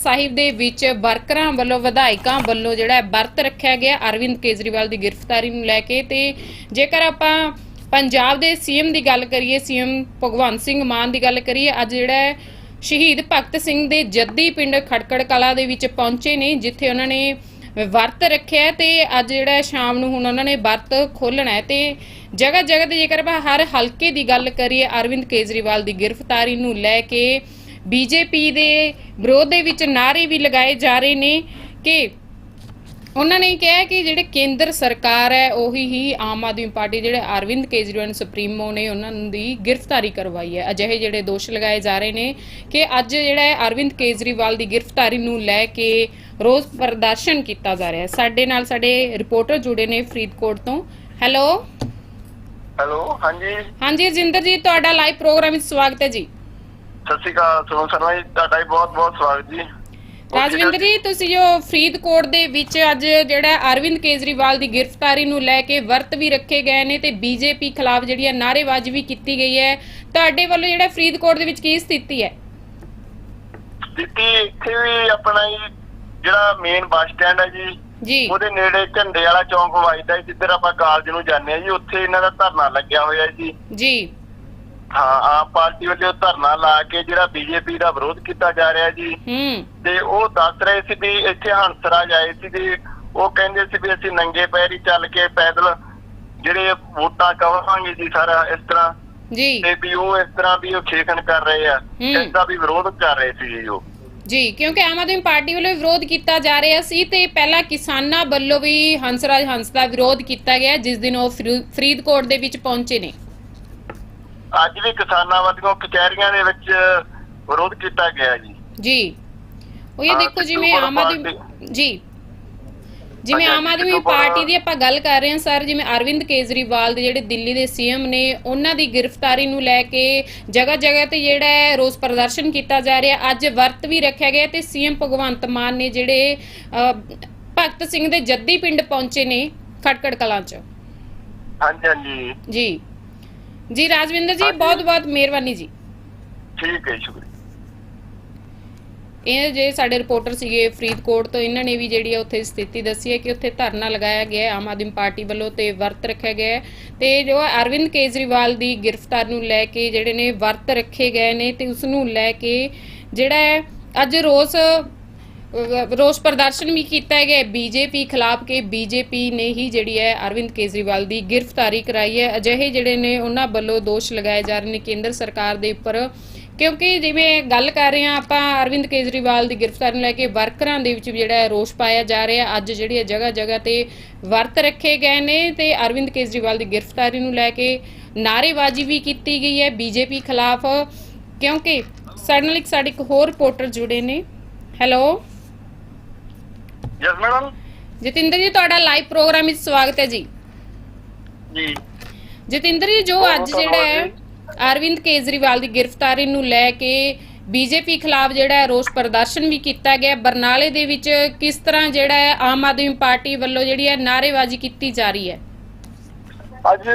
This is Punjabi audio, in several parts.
ਸਾਹਿਬ ਦੇ ਵਿੱਚ ਵਰਕਰਾਂ ਵੱਲੋਂ, ਵਿਧਾਇਕਾਂ ਵੱਲੋਂ ਜਿਹੜਾ ਵਰਤ ਰੱਖਿਆ ਗਿਆ। ਅਰਵਿੰਦ ਕੇਜਰੀਵਾਲ ਦੀ ਗ੍ਰਿਫਤਾਰੀ ਨੂੰ ਲੈ ਕੇ ਤੇ ਜੇਕਰ ਆਪਾਂ ਪੰਜਾਬ ਦੇ ਸੀਐਮ ਦੀ ਗੱਲ ਕਰੀਏ, ਸੀਐਮ ਭਗਵੰਤ ਸਿੰਘ ਮਾਨ ਦੀ ਗੱਲ ਕਰੀਏ, ਅੱਜ ਜਿਹੜਾ ਸ਼ਹੀਦ ਭਗਤ ਸਿੰਘ ਦੇ ਜੱਦੀ ਪਿੰਡ ਖੜਕੜ ਕਲਾ ਦੇ ਵਿੱਚ ਪਹੁੰਚੇ ਨੇ, ਜਿੱਥੇ ਉਹਨਾਂ ਨੇ ਵਰਤ ਰੱਖਿਆ ਹੈ ਤੇ ਅੱਜ ਜਿਹੜਾ ਸ਼ਾਮ ਨੂੰ ਹੁਣ ਉਹਨਾਂ ਨੇ ਵਰਤ ਖੋਲਣਾ ਹੈ। ਤੇ ਜਗ੍ਹਾ ਜਗ੍ਹਾ ਤੇ ਜੇਕਰ ਆਪਾਂ ਹਰ ਹਲਕੇ ਦੀ ਗੱਲ ਕਰੀਏ, ਅਰਵਿੰਦ ਕੇਜਰੀਵਾਲ ਦੀ ਗ੍ਰਿਫਤਾਰੀ ਨੂੰ ਲੈ ਕੇ ਬੀਜੇਪੀ ਦੇ ਵਿਰੋਧ ਦੇ ਵਿੱਚ ਨਾਰੇ ਵੀ ਲਗਾਏ ਜਾ ਰਹੇ ਨੇ ਕਿ ਉਹਨਾਂ ਨੇ ਕਿਹਾ ਕਿ ਜਿਹੜੇ ਕੇਂਦਰ ਸਰਕਾਰ ਹੈ ਉਹੀ ਹੀ ਆਮ ਆਦਮੀ ਪਾਰਟੀ ਜਿਹੜੇ ਅਰਵਿੰਦ ਕੇਜਰੀਵਾਲ ਸੁਪਰੀਮੋ ਨੇ ਉਹਨਾਂ ਦੀ ਗ੍ਰਿਫਤਾਰੀ ਕਰਵਾਈ ਹੈ। ਅਜਿਹੇ ਜਿਹੜੇ ਦੋਸ਼ ਲਗਾਏ ਜਾ ਰਹੇ ਨੇ ਕਿ ਅੱਜ ਜਿਹੜਾ ਹੈ ਅਰਵਿੰਦ ਕੇਜਰੀਵਾਲ ਦੀ ਗ੍ਰਿਫਤਾਰੀ ਨੂੰ ਲੈ ਕੇ ਰੋਸ ਪ੍ਰਦਰਸ਼ਨ ਕੀਤਾ ਜਾ ਰਿਹਾ ਹੈ। ਸਾਡੇ ਨਾਲ ਸਾਡੇ ਰਿਪੋਰਟਰ ਜੁੜੇ ਨੇ ਫਰੀਦਕੋਟ ਤੋਂ। ਹੈਲੋ? ਹੈਲੋ ਹਾਂਜੀ। ਹਾਂਜੀ ਜਿੰਦਰ ਜੀ ਤੁਹਾਡਾ ਲਾਈਵ ਪ੍ਰੋਗਰਾਮ ਵਿੱਚ ਸਵਾਗਤ ਹੈ ਜੀ। ਸਤਿ ਸ਼੍ਰੀ ਅਕਾਲ ਸੁਮਨ ਸ਼ਰਮਾ ਜੀ ਤੁਹਾਡਾ ਵੀ ਬਹੁਤ ਬਹੁਤ ਸਵਾਗਤ ਜੀ। ਰਾਜਵਿੰਦਰ ਜੀ ਤੁਸੀਂ ਜੋ ਫਰੀਦਕੋਟ ਦੇ ਵਿੱਚ ਅੱਜ ਜਿਹੜਾ ਅਰਵਿੰਦ ਕੇਜਰੀਵਾਲ ਦੀ ਗ੍ਰਿਫਤਾਰੀ ਨੂੰ ਲੈ ਕੇ ਵਰਤ ਵੀ ਰੱਖੇ ਗਏ ਨੇ ਤੇ ਬੀਜੇਪੀ ਖਿਲਾਫ ਜਿਹੜੀ ਹੈ ਨਾਅਰੇਬਾਜ਼ੀ ਵੀ ਕੀਤੀ ਗਈ ਹੈ ਤੁਹਾਡੇ ਵੱਲੋਂ ਜਿਹੜਾ ਫਰੀਦਕੋਟ ਦੇ ਵਿੱਚ ਕੀ ਸਥਿਤੀ ਹੈ? ਦਿੱਤੀ ਇੱਥੇ ਵੀ ਆਪਣਾ ਜੀ ਜਿਹੜਾ ਮੇਨ ਬੱਸ ਸਟੈਂਡ ਹੈ ਜੀ ਜੀ। ਉਹਦੇ ਨੇੜੇ ਝੰਡੇ ਵਾਲਾ ਚੌਂਕ ਵੱਜਦਾ ਹੈ ਜਿੱਧਰ ਆਪਾਂ ਕਾਲਜ ਨੂੰ ਜਾਂਦੇ ਆ ਜੀ ਉੱਥੇ ਇਹਨਾਂ ਦਾ ਧਰਨਾ ਲੱਗਿਆ ਹੋਇਆ ਜੀ। ਜੀ। ਹਾਂ ਆਮ ਪਾਰਟੀ ਵੱਲੋਂ ਧਰਨਾ ਲਾ ਕੇ ਜਿਹੜਾ ਬੀਜੇਪੀ ਦਾ ਵਿਰੋਧ ਕੀਤਾ ਜਾ ਰਿਹਾ ਜੀ ਹੂੰ। ਤੇ ਉਹ ਦੱਸ ਰਹੇ ਸੀ ਵੀ ਇੱਥੇ ਹੰਸਰਾਜ ਆਏ ਸੀ ਤੇ ਉਹ ਕਹਿੰਦੇ ਸੀ ਵੀ ਅਸੀਂ ਨੰਗੇ ਪੈਰੀ ਚੱਲ ਕੇ ਪੈਦਲ ਜਿਹੜੇ ਵੋਟਾਂ ਕਵਾਂਗੇ ਜੀ ਸਾਰਾ ਇਸ ਤਰ੍ਹਾਂ ਜੀ। ਤੇ ਵੀ ਉਹ ਇਸ ਤਰ੍ਹਾਂ ਵੀ ਉਹ ਖੇਖਣ ਕਰ ਰਹੇ ਆ ਹੂੰ। ਇਸ ਦਾ ਵੀ ਵਿਰੋਧ ਕਰ ਰਹੇ ਸੀ ਜੀ ਉਹ। ਜੀ ਕਿਉਂਕਿ ਆਮ ਆਦਮੀ ਪਾਰਟੀ ਵੱਲੋਂ ਵਿਰੋਧ ਕੀਤਾ ਜਾ ਰਿਹਾ ਸੀ ਤੇ ਪਹਿਲਾਂ ਕਿਸਾਨਾਂ ਵੱਲੋਂ ਵੀ ਹੰਸਰਾਜ ਹੰਸ ਦਾ ਵਿਰੋਧ ਕੀਤਾ ਗਿਆ ਜਿਸ ਦਿਨ ਉਹ ਫਰੀ- ਫਰੀਦਕੋਟ ਦੇ ਵਿੱਚ ਪਹੁੰਚੇ ਨੇ। ਅੱਜ ਵੀ ਕਿਸਾਨਾਂ ਵੱਲੋਂ ਕਚਹਿਰੀਆਂ ਦੇ ਵਿੱਚ ਵਿਰੋਧ ਕੀਤਾ ਗਿਆ ਜੀ। ਜੀ। ਉਹ ਇਹ ਦੇਖੋ ਜਿਵੇਂ ਆਮ ਆਦਮੀ ਜੀ। ਜਿਵੇਂ ਆਮ ਆਦਮੀ ਪਾਰਟੀ ਦੀ ਆਪਾਂ ਗੱਲ ਕਰ ਰਹੇ ਹਾਂ ਸਰ ਜਿਵੇਂ ਅਰਵਿੰਦ ਕੇਜਰੀਵਾਲ ਦੇ ਜਿਹੜੇ ਦਿੱਲੀ ਦੇ ਸੀਐਮ ਨੇ ਉਹਨਾਂ ਦੀ ਗ੍ਰਿਫਤਾਰੀ ਨੂੰ ਲੈ ਕੇ ਜਗ੍ਹਾ ਜਗ੍ਹਾ ਤੇ ਜਿਹੜਾ ਹੈ ਰੋਸ ਪ੍ਰਦਰਸ਼ਨ ਕੀਤਾ ਜਾ ਰਿਹਾ। ਅੱਜ ਵਰਤ ਵੀ ਰੱਖਿਆ ਗਿਆ ਤੇ ਸੀਐਮ ਭਗਵੰਤ ਮਾਨ ਨੇ ਜਿਹੜੇ ਭਗਤ ਸਿੰਘ ਦੇ ਜੱਦੀ ਪਿੰਡ ਪਹੁੰਚੇ ਨੇ ਖਟਕੜ ਕਲਾਂ 'ਚ। ਹਾਂਜੀ ਹਾਂਜੀ। ਜੀ। ਜੀ ਰਾਜਵਿੰਦਰ ਜੀ। ਬਹੁਤ ਬਹੁਤ ਮਿਹਰਬਾਨੀ ਜੀ। ਠੀਕ ਹੈ ਸ਼ੁਕਰੀਆ। ਇਹ ਜੇ ਸਾਡੇ ਰਿਪੋਰਟਰ ਸੀਗੇ ਫਰੀਦਕੋਟ ਤੋਂ ਇਹਨਾਂ ਨੇ ਵੀ ਜਿਹੜੀ ਹੈ ਉੱਥੇ ਸਥਿਤੀ ਦੱਸੀ ਹੈ ਕਿ ਉੱਥੇ ਧਰਨਾ ਲਗਾਇਆ ਗਿਆ ਹੈ ਆਮ ਆਦਮੀ ਪਾਰਟੀ ਵੱਲੋਂ ਤੇ ਵਰਤ ਰੱਖਿਆ ਗਿਆ ਹੈ। ਤੇ ਜੋ ਅਰਵਿੰਦ ਕੇਜਰੀਵਾਲ ਦੀ ਗ੍ਰਿਫਤਾਰ ਨੂੰ ਲੈ ਕੇ ਜਿਹੜੇ ਨੇ ਵਰਤ ਰੱਖੇ ਗਏ ਨੇ ਤੇ ਉਸ ਨੂੰ ਲੈ ਕੇ ਜਿਹੜਾ ਹੈ ਅੱਜ ਰੋਸ ਰੋਸ ਪ੍ਰਦਰਸ਼ਨ ਵੀ ਕੀਤਾ ਗਿਆ ਬੀਜੇਪੀ ਖਿਲਾਫ ਕਿ ਬੀਜੇਪੀ ਨੇ ਹੀ ਜਿਹੜੀ ਹੈ ਅਰਵਿੰਦ ਕੇਜਰੀਵਾਲ ਦੀ ਗ੍ਰਿਫਤਾਰੀ ਕਰਾਈ ਹੈ। ਅਜਿਹੇ ਜਿਹੜੇ ਨੇ, ਉਹਨਾਂ ਵੱਲੋਂ ਦੋਸ਼ ਲਗਾਏ ਜਾ ਰਹੇ ਨੇ ਕੇਂਦਰ ਸਰਕਾਰ ਦੇ ਉੱਪਰ। ਕਿਉਂਕਿ ਜਿਵੇਂ ਗੱਲ ਕਰ ਰਹੇ ਹਾਂ ਆਪਾਂ, ਅਰਵਿੰਦ ਕੇਜਰੀਵਾਲ ਦੀ ਗ੍ਰਿਫਤਾਰੀ ਨੂੰ ਲੈ ਕੇ ਵਰਕਰਾਂ ਦੇ ਵਿੱਚ ਵੀ ਜਿਹੜਾ ਰੋਸ ਪਾਇਆ ਜਾ ਰਿਹਾ ਅੱਜ ਜਿਹੜੀ ਹੈ ਜਗ੍ਹਾ ਜਗ੍ਹਾ ਤੇ ਵਰਤ ਰੱਖੇ ਗਏ ਨੇ ਤੇ ਅਰਵਿੰਦ ਕੇਜਰੀਵਾਲ ਦੀ ਗ੍ਰਿਫਤਾਰੀ ਨੂੰ ਲੈ ਕੇ ਨਾਅਰੇਬਾਜ਼ੀ ਵੀ ਕੀਤੀ ਗਈ ਹੈ ਬੀਜੇਪੀ ਖਿਲਾਫ। ਕਿਉਂਕਿ ਸਾਡੇ ਨਾਲ ਇੱਕ ਸਾਡੇ ਇੱਕ ਹੋਰ ਰਿਪੋਰਟਰ ਜੁੜੇ ਨੇ। ਹੈਲੋ? ਯਸ ਮੈਡਮ ਜਤਿੰਦਰ ਜੀ ਤੁਹਾਡਾ ਲਾਈਵ ਪ੍ਰੋਗਰਾਮ ਵਿੱਚ ਸਵਾਗਤ ਹੈ ਜੀ। ਜੀ। ਜਤਿੰਦਰ ਜੀ ਜੋ ਅੱਜ ਜਿਹੜਾ ਹੈ ਅਰਵਿੰਦ ਕੇਜਰੀਵਾਲ ਦੀ ਗ੍ਰਿਫਤਾਰੀ ਨੂੰ ਲੈ ਕੇ ਬੀਜੇਪੀ ਖਿਲਾਫ ਜਿਹੜਾ ਰੋਸ ਪ੍ਰਦਰਸ਼ਨ ਵੀ ਕੀਤਾ ਗਿਆ। ਬਰਨਾਲੇ ਦੇ ਵਿੱਚ ਕਿਸ ਤਰ੍ਹਾਂ ਜਿਹੜਾ ਹੈ ਆਮ ਆਦਮੀ ਪਾਰਟੀ ਵੱਲੋਂ ਜਿਹੜੀ ਹੈ ਨਾਅਰੇਬਾਜ਼ੀ ਕੀਤੀ ਜਾ ਰਹੀ ਹੈ? ਅੱਜ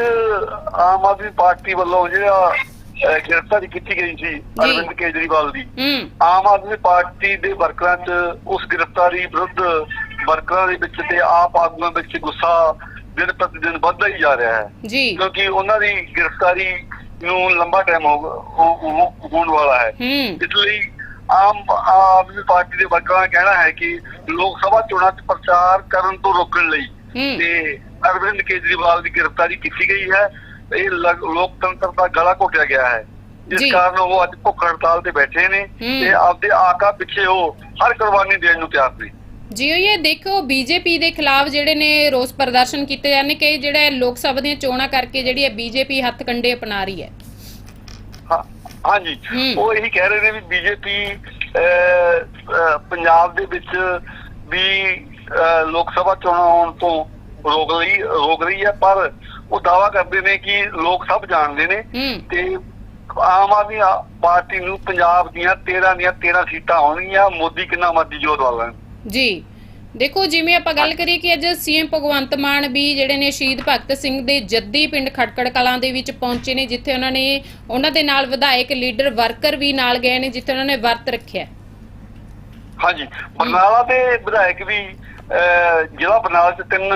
ਆਮ ਆਦਮੀ ਪਾਰਟੀ ਵੱਲੋਂ ਜਿਹੜਾ ਗ੍ਰਿਫਤਾਰੀ ਕੀਤੀ ਗਈ ਸੀ ਅਰਵਿੰਦ ਕੇਜਰੀਵਾਲ ਦੀ। ਆਮ ਆਦਮੀ ਪਾਰਟੀ ਦੇ ਵਰਕਰਾਂ 'ਚ ਉਸ ਗ੍ਰਿਫਤਾਰੀ ਵਿਰੁੱਧ ਵਰਕਰਾਂ ਦੇ ਵਿੱਚ ਤੇ ਆਪ ਆਗੂਆਂ ਵਿੱਚ ਗੁੱਸਾ ਦਿਨ ਪ੍ਰਤੀ ਦਿਨ ਵੱਧਦਾ ਹੀ ਜਾ ਰਿਹਾ ਹੈ। ਕਿਉਂਕਿ ਉਹਨਾਂ ਦੀ ਗ੍ਰਿਫਤਾਰੀ ਨੂੰ ਲੰਬਾ ਟਾਈਮ ਹੋਣ ਵਾਲਾ ਹੈ। ਇਸ ਲਈ ਆਮ ਆਦਮੀ ਪਾਰਟੀ ਦੇ ਵਰਕਰਾਂ ਦਾ ਕਹਿਣਾ ਹੈ ਕਿ ਲੋਕ ਸਭਾ ਚੋਣਾਂ 'ਚ ਪ੍ਰਚਾਰ ਕਰਨ ਤੋਂ ਰੋਕਣ ਲਈ ਤੇ ਅਰਵਿੰਦ ਕੇਜਰੀਵਾਲ ਦੀ ਗ੍ਰਿਫਤਾਰੀ ਕੀਤੀ ਗਈ ਹੈ। ਇਹ ਲੋਕਤੰਤਰ ਦਾ ਗਲਾ ਘੋਟਿਆ ਗਿਆ ਹੈ। ਜਿਸ ਕਾਰਨ ਉਹ ਅੱਜ ਭੁੱਖ ਹੜਤਾਲ ਤੇ ਬੈਠੇ ਨੇ। ਤੇ ਆਪਦੇ ਆਕਾ ਪਿੱਛੇ ਉਹ ਹਰ ਕੁਰਬਾਨੀ ਦੇਣ ਨੂੰ ਤਿਆਰ ਨੇ ਜੀ ਇਹ ਦੇਖੋ ਬੀਜੇਪੀ ਦੇ ਖਿਲਾਫ ਜਿਹੜੇ ਨੇ ਰੋਸ ਪ੍ਰਦਰਸ਼ਨ ਕੀਤੇ ਜਾਂਦੇ ਕਿ ਜਿਹੜਾ ਲੋਕ ਸਭਾ ਦੀਆਂ ਚੋਣਾਂ ਕਰਕੇ ਜਿਹੜੀ ਹੈ ਬੀਜੇਪੀ ਹੱਥ ਕੰਡੇ ਅਪਣਾ ਰਹੀ ਹੈ ਹਾਂ- ਹਾਂਜੀ। ਉਹ ਇਹੀ ਕਹਿ ਰਹੇ ਨੇ ਵੀ ਬੀਜੇਪੀ ਪੰਜਾਬ ਦੇ ਵਿੱਚ ਵੀ ਲੋਕ ਸਭਾ ਚੋਣਾਂ ਆਉਣ ਤੋਂ ਰੋਕ ਲਈ ਰੋਕ ਰਹੀ ਹੈ ਪਰ ਉਹ ਦਾਵਾ ਕਰਦੇ ਨੇ ਕਿ ਲੋਕ ਸਭ ਜਾਣਦੇ ਨੇ ਤੇ ਆਮ ਆਦਮੀ ਪਾਰਟੀ ਨੂੰ ਪੰਜਾਬ ਦੀਆਂ 13 ਦੀਆਂ 13 ਸੀਟਾਂ ਆਉਣਗੀਆਂ ਮੋਦੀ ਕਿੰਨਾ ਮਰਜ਼ੀ ਜੋਰ ਲਾ ਲੈਣ ਜੀ। ਦੇਖੋ ਜਿਵੇਂ ਆਪਾਂ ਗੱਲ ਕਰੀਏ ਕਿ ਅੱਜ ਸੀਐਮ ਭਗਵੰਤ ਮਾਨ ਵੀ ਜਿਹੜੇ ਨੇ ਸ਼ਹੀਦ ਭਗਤ ਸਿੰਘ ਦੇ ਜੱਦੀ ਪਿੰਡ ਖਟਕੜ ਕਲਾਂ ਦੇ ਵਿੱਚ ਪਹੁੰਚੇ ਨੇ ਜਿੱਥੇ ਉਹਨਾਂ ਨੇ ਉਹਨਾਂ ਦੇ ਨਾਲ ਵਿਧਾਇਕ ਲੀਡਰ ਵਰਕਰ ਵੀ ਨਾਲ ਗਏ ਨੇ ਜਿੱਥੇ ਉਹਨਾਂ ਨੇ ਵਰਤ ਰੱਖਿਆ। ਹਾਂਜੀ। ਬਰਨਾਲਾ ਦੇ ਵਿਧਾਇਕ ਵੀ ਜ਼ਿਲ੍ਹਾ ਬਰਨਾਲਾ ਚ ਤਿੰਨ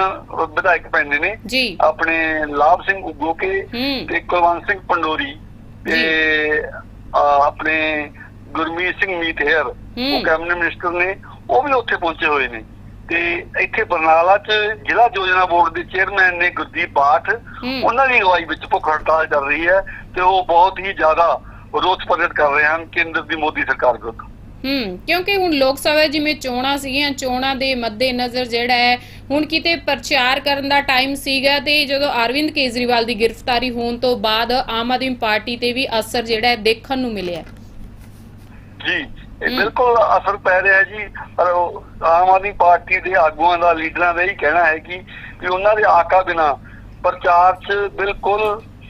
ਵਿਧਾਇਕ ਪੈਂਦੇ ਨੇ। ਆਪਣੇ ਲਾਭ ਸਿੰਘ ਉਗੋਕੇ ਤੇ ਕੁਲਵੰਤ ਸਿੰਘ ਪੰਡੋਰੀ ਤੇ ਆਪਣੇ ਗੁਰਮੀਤ ਸਿੰਘ ਮੀਤਹਿਰ। ਉਹ ਕੈਬਨਿਟ ਮਿਨਿਸਟਰ ਨੇ ਉਹ ਵੀ ਉੱਥੇ ਪਹੁੰਚੇ ਹੋਏ ਨੇ। ਤੇ ਇੱਥੇ ਬਰਨਾਲਾ ਚ ਜ਼ਿਲ੍ਹਾ ਯੋਜਨਾ ਬੋਰਡ ਦੇ ਚੇਅਰਮੈਨ ਨੇ ਗੁਰਦੀਪ ਬਾਠ। ਉਹਨਾਂ ਦੀ ਅਗਵਾਈ ਵਿੱਚ ਭੁੱਖ ਹੜਤਾਲ ਚੱਲ ਰਹੀ ਹੈ ਤੇ ਉਹ ਬਹੁਤ ਹੀ ਜ਼ਿਆਦਾ ਰੋਸ ਪ੍ਰਗਟ ਕਰ ਰਹੇ ਹਨ ਕੇਂਦਰ ਦੀ ਮੋਦੀ ਸਰਕਾਰ ਵਿਰੁੱਧ। ਹੂੰ ਕਿਉਂਕਿ ਹੁਣ ਲੋਕ ਸਭਾ ਜਿਵੇਂ ਚੋਣਾਂ ਸੀਗੀਆਂ ਚੋਣਾਂ ਦੇ ਮੱਦੇ ਨਜ਼ਰ ਜਿਹੜਾ ਹੈ ਹੁਣ ਕਿਤੇ ਪ੍ਰਚਾਰ ਕਰਨ ਦਾ ਟਾਈਮ ਸੀਗਾ ਤੇ ਜਦੋਂ ਅਰਵਿੰਦ ਕੇਜਰੀਵਾਲ ਦੀ ਗ੍ਰਿਫਤਾਰੀ ਹੋਣ ਤੋਂ ਬਾਅਦ ਆਮ ਆਦਮੀ ਪਾਰਟੀ ਤੇ ਵੀ ਅਸਰ ਜਿਹੜਾ ਹੈ ਦੇਖਣ ਨੂੰ ਮਿਲਿਆ ਜੀ ਇਹ। ਬਿਲਕੁਲ ਅਸਰ ਪੈ ਰਿਹਾ ਜੀ ਪਰ ਆਮ ਆਦਮੀ ਪਾਰਟੀ ਦੇ ਆਗੂਆਂ ਦਾ ਲੀਡਰਾਂ ਦਾ ਹੀ ਕਹਿਣਾ ਹੈ ਕਿ ਵੀ ਉਹਨਾਂ ਦੇ ਆਕਾ ਬਿਨਾ ਪ੍ਰਚਾਰ 'ਚ ਬਿਲਕੁਲ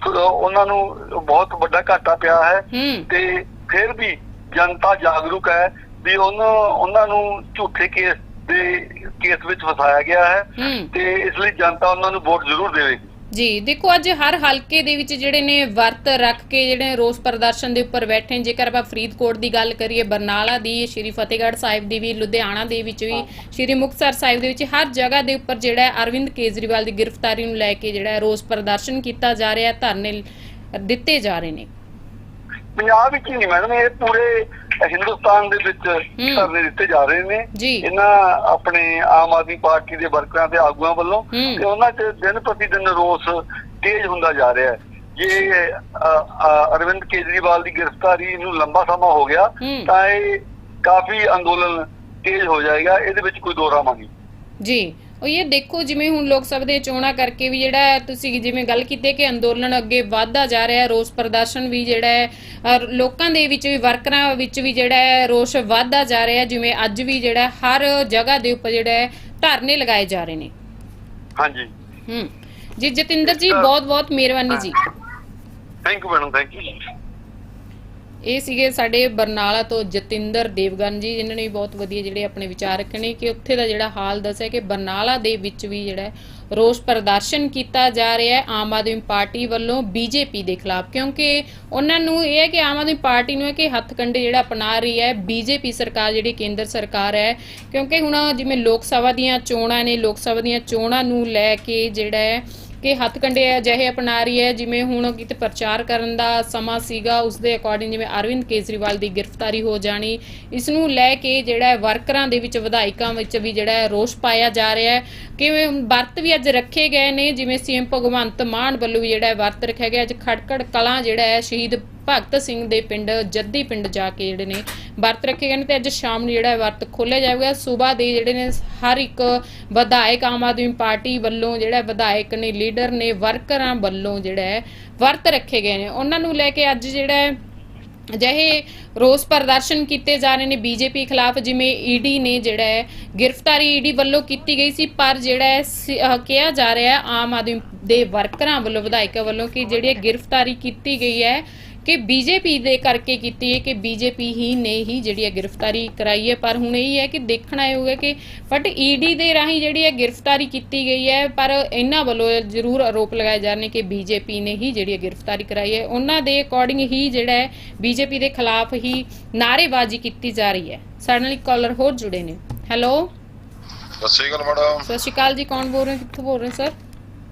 ਉਹਨਾਂ ਨੂੰ ਬਹੁਤ ਵੱਡਾ ਘਾਟਾ ਪਿਆ ਹੂੰ ਤੇ ਫਿਰ ਵੀ ਜਨਤਾ ਜਾਗਰੂਕ ਹੈ ਵੀ ਉਹਨਾਂ ਉਹਨਾਂ ਨੂੰ ਝੂਠੇ ਕੇਸ ਦੇ ਕੇਸ ਵਿੱਚ ਫਸਾਇਆ ਗਿਆ ਹੈ ਤੇ ਇਸ ਲਈ ਜਨਤਾ ਉਹਨਾਂ ਨੂੰ ਵੋਟ ਜ਼ਰੂਰ ਦੇਵੇਗੀ। ਜੀ ਦੇਖੋ ਅੱਜ ਹਰ ਹਲਕੇ ਦੇ ਵਿੱਚ ਜਿਹੜੇ ਨੇ ਵਰਤ ਰੱਖ ਕੇ ਜਿਹੜੇ ਰੋਸ ਪ੍ਰਦਰਸ਼ਨ ਦੇ ਉੱਪਰ ਬੈਠੇ ਨੇ। ਜੇਕਰ ਆਪਾਂ ਫਰੀਦਕੋਟ ਦੀ ਗੱਲ ਕਰੀਏ ਬਰਨਾਲਾ ਦੀ ਸ਼੍ਰੀ ਫਤਿਹਗੜ੍ਹ ਸਾਹਿਬ ਦੀ ਵੀ ਲੁਧਿਆਣਾ ਦੇ ਵਿੱਚ ਵੀ ਸ਼੍ਰੀ ਮੁਕਤਸਰ ਸਾਹਿਬ ਦੇ ਵਿੱਚ ਹਰ ਜਗ੍ਹਾ ਦੇ ਉੱਪਰ ਜਿਹੜਾ ਅਰਵਿੰਦ ਕੇਜਰੀਵਾਲ ਦੀ ਗ੍ਰਿਫਤਾਰੀ ਨੂੰ ਲੈ ਕੇ ਜਿਹੜਾ ਰੋਸ ਪ੍ਰਦਰਸ਼ਨ ਕੀਤਾ ਜਾ ਰਿਹਾ ਧਰਨੇ ਦਿੱਤੇ ਜਾ ਰਹੇ ਨੇ। ਪੰਜਾਬ ਵਿੱਚ ਹੀ ਨਹੀਂ ਮੈਡਮ ਇਹ ਪੂਰੇ ਹਿੰਦੁਸਤਾਨ ਦੇ ਵਿੱਚ ਧਰਨੇ ਦਿੱਤੇ ਜਾ ਰਹੇ ਨੇ। ਇਹਨਾਂ ਆਪਣੇ ਆਮ ਆਦਮੀ ਪਾਰਟੀ ਦੇ ਵਰਕਰਾਂ ਤੇ ਆਗੂਆਂ ਵੱਲੋਂ। ਤੇ ਉਹਨਾਂ 'ਚ ਦਿਨ ਪ੍ਰਤੀ ਦਿਨ ਰੋਸ ਤੇਜ਼ ਹੁੰਦਾ ਜਾ ਰਿਹਾ ਹੈ। ਜੇ ਅਰਵਿੰਦ ਕੇਜਰੀਵਾਲ ਦੀ ਗ੍ਰਿਫਤਾਰੀ ਨੂੰ ਲੰਬਾ ਸਮਾਂ ਹੋ ਗਿਆ। ਤਾਂ ਇਹ ਕਾਫੀ ਅੰਦੋਲਨ ਤੇਜ਼ ਹੋ ਜਾਏਗਾ। ਇਹਦੇ ਵਿੱਚ ਕੋਈ ਦੋ ਰਾਮਾ ਨਹੀਂ। ਜੀ। ਉਹ ਇਹ ਦੇਖੋ ਜਿਵੇਂ ਹੁਣ ਲੋਕ ਸਭਾ ਦੇ ਚੋਣਾਂ ਕਰਕੇ ਵੀ ਜਿਹੜਾ ਤੁਸੀਂ ਜਿਵੇਂ ਗੱਲ ਕੀਤੀ ਕਿ ਅੰਦੋਲਨ ਅੱਗੇ ਵਧਦਾ ਜਾ ਰਿਹਾ ਹੈ ਰੋਸ ਪ੍ਰਦਰਸ਼ਨ ਵੀ ਜਿਹੜਾ ਹੈ ਔਰ ਲੋਕਾਂ ਦੇ ਵਿੱਚ ਵੀ ਵਰਕਰਾਂ ਵਿੱਚ ਵੀ ਜਿਹੜਾ ਹੈ ਰੋਸ ਵਧਦਾ ਜਾ ਰਿਹਾ ਹੈ ਜਿਵੇਂ ਅੱਜ ਵੀ ਜਿਹੜਾ ਹਰ ਜਗ੍ਹਾ ਦੇ ਉੱਪਰ ਜਿਹੜਾ ਹੈ ਧਰਨੇ ਲਗਾਏ ਜਾ ਰਹੇ ਨੇ। ਹਾਂਜੀ। ਹੂੰ। ਜੀ ਜਤਿੰਦਰ ਜੀ ਬਹੁਤ ਬਹੁਤ ਮਿਹਰਬਾਨੀ ਜੀ। Thank you madam thank you ਇਹ ਸੀਗੇ ਸਾਡੇ ਬਰਨਾਲਾ ਤੋਂ ਜਤਿੰਦਰ ਦੇਵਗਨ ਜੀ, ਜਿਨ੍ਹਾਂ ਨੇ ਵੀ ਬਹੁਤ ਵਧੀਆ ਜਿਹੜੇ ਆਪਣੇ ਵਿਚਾਰ ਰੱਖੇ ਨੇ ਕਿ ਉੱਥੇ ਦਾ ਜਿਹੜਾ ਹਾਲ ਦੱਸਿਆ ਕਿ ਬਰਨਾਲਾ ਦੇ ਵਿੱਚ ਵੀ ਜਿਹੜਾ ਰੋਸ ਪ੍ਰਦਰਸ਼ਨ ਕੀਤਾ ਜਾ ਰਿਹਾ ਹੈ ਆਮ ਆਦਮੀ ਪਾਰਟੀ ਵੱਲੋਂ ਬੀਜੇਪੀ ਦੇ ਖਿਲਾਫ। ਕਿਉਂਕਿ ਉਹਨਾਂ ਨੂੰ ਇਹ ਹੈ ਕਿ ਆਮ ਆਦਮੀ ਪਾਰਟੀ ਨੂੰ ਹੈ ਕਿ ਹੱਥ ਕੰਡੇ ਜਿਹੜਾ ਅਪਣਾ ਰਹੀ ਹੈ, ਬੀਜੇਪੀ ਸਰਕਾਰ ਜਿਹੜੀ ਕੇਂਦਰ ਸਰਕਾਰ ਹੈ, ਕਿਉਂਕਿ ਹੁਣ ਜਿਵੇਂ ਲੋਕ ਸਭਾ ਦੀਆਂ ਚੋਣਾਂ ਨੇ, ਲੋਕ ਸਭਾ ਦੀਆਂ ਚੋਣਾਂ ਨੂੰ ਲੈ ਕੇ ਜਿਹੜਾ ਕਿ ਹੱਥ ਕੰਡੇ ਅਜਿਹੇ ਅਪਣਾ ਰਹੀ ਹੈ, ਜਿਵੇਂ ਹੁਣ ਕਿਤੇ ਪ੍ਰਚਾਰ ਕਰਨ ਦਾ ਸਮਾਂ ਸੀਗਾ ਉਸ ਦੇ ਅਕੋਰਡਿੰਗ ਜਿਵੇਂ ਅਰਵਿੰਦ ਕੇਜਰੀਵਾਲ ਦੀ ਗ੍ਰਿਫਤਾਰੀ ਹੋ ਜਾਣੀ। ਇਸ ਨੂੰ ਲੈ ਕੇ ਜਿਹੜਾ ਵਰਕਰਾਂ ਦੇ ਵਿੱਚ, ਵਿਧਾਇਕਾਂ ਵਿੱਚ ਵੀ ਜਿਹੜਾ ਰੋਸ ਪਾਇਆ ਜਾ ਰਿਹਾ ਹੈ। ਕਿ ਵਰਤ ਵੀ ਅੱਜ ਰੱਖੇ ਗਏ ਨੇ, ਜਿਵੇਂ ਸੀਐਮ ਭਗਵੰਤ ਮਾਨ ਵੱਲੋਂ ਵੀ ਜਿਹੜਾ ਵਰਤ ਰੱਖਿਆ ਗਿਆ। ਅੱਜ ਖੜਕੜ ਕਲਾਂ ਜਿਹੜਾ ਹੈ ਸ਼ਹੀਦ ਭਗਤ ਸਿੰਘ ਦੇ ਪਿੰਡ, ਜੱਦੀ ਪਿੰਡ ਜਾ ਕੇ ਜਿਹੜੇ ਨੇ ਵਰਤ ਰੱਖੇ ਗਏ ਨੇ ਤੇ ਅੱਜ ਸ਼ਾਮ ਨੂੰ ਜਿਹੜਾ ਵਰਤ ਖੋਲਿਆ ਜਾਵੇਗਾ। ਸਵੇਰ ਦੇ ਜਿਹੜੇ ਨੇ ਹਰ ਇੱਕ ਵਿਧਾਇਕ ਆਮ ਆਦਮੀ ਪਾਰਟੀ ਵੱਲੋਂ ਜਿਹੜਾ ਵਿਧਾਇਕ ਨੇ, ਲੀਡਰ ਨੇ, ਵਰਕਰਾਂ ਵੱਲੋਂ ਜਿਹੜਾ ਵਰਤ ਰੱਖੇ ਗਏ ਨੇ। ਉਹਨਾਂ ਨੂੰ ਲੈ ਕੇ ਅੱਜ ਜਿਹੜਾ ਅਜਿਹੇ ਰੋਸ ਪ੍ਰਦਰਸ਼ਨ ਕੀਤੇ ਜਾ ਰਹੇ ਨੇ ਬੀਜੇਪੀ ਖਿਲਾਫ, ਜਿਵੇਂ ਈਡੀ ਨੇ ਜਿਹੜਾ ਹੈ ਗ੍ਰਿਫਤਾਰੀ ਈਡੀ ਵੱਲੋਂ ਕੀਤੀ ਗਈ ਸੀ, ਪਰ ਜਿਹੜਾ ਹੈ ਕਿਹਾ ਜਾ ਰਿਹਾ ਹੈ ਆਮ ਆਦਮੀ ਦੇ ਵਰਕਰਾਂ ਵੱਲੋਂ, ਵਿਧਾਇਕਾਂ ਵੱਲੋਂ ਕਿ ਜਿਹੜੀ ਇਹ ਗ੍ਰਿਫਤਾਰੀ ਕੀਤੀ ਗਈ ਹੈ ਕਿ ਬੀਜੇਪੀ ਦੇ ਕਰਕੇ ਕੀਤੀ ਹੈ ਕਿ ਬੀਜੇਪੀ ਹੀ ਨੇ ਹੀ ਜਿਹੜੀ ਹੈ ਗ੍ਰਿਫਤਾਰੀ ਕਰਾਈ ਹੈ। ਪਰ ਹੁਣ ਇਹ ਹੈ ਕਿ ਦੇਖਣਾ ਇਹ ਹੋਊਗਾ ਕਿ ਬਟ ਈਡੀ ਦੇ ਰਾਹੀਂ ਜਿਹੜੀ ਹੈ ਗ੍ਰਿਫਤਾਰੀ ਕੀਤੀ ਗਈ ਹੈ। ਪਰ ਇਹਨਾਂ ਵੱਲੋਂ ਜ਼ਰੂਰ ਆਰੋਪ ਲਗਾਏ ਜਾ ਰਹੇ ਨੇ ਕਿ ਬੀਜੇਪੀ ਨੇ ਹੀ ਜਿਹੜੀ ਹੈ ਗ੍ਰਿਫਤਾਰੀ ਕਰਾਈ ਹੈ। ਉਹਨਾਂ ਦੇ ਅਕੋਰਡਿੰਗ ਹੀ ਜਿਹੜਾ ਹੈ ਬੀਜੇਪੀ ਦੇ ਖਿਲਾਫ ਹੀ ਨਾਅਰੇਬਾਜ਼ੀ ਕੀਤੀ ਜਾ ਰਹੀ ਹੈ। ਸਾਡੇ ਨਾਲ ਇੱਕ ਕਾਲਰ ਹੋਰ ਜੁੜੇ ਨੇ। ਹੈਲੋ ਸਤਿ ਸ਼੍ਰੀ ਅਕਾਲ ਮੈਡਮ। ਸਤਿ ਸ਼੍ਰੀ ਅਕਾਲ ਜੀ। ਕੌਣ ਬੋਲ ਰਹੇ ਕਿੱਥੋਂ ਬੋਲ ਰਹੇ ਸਰ?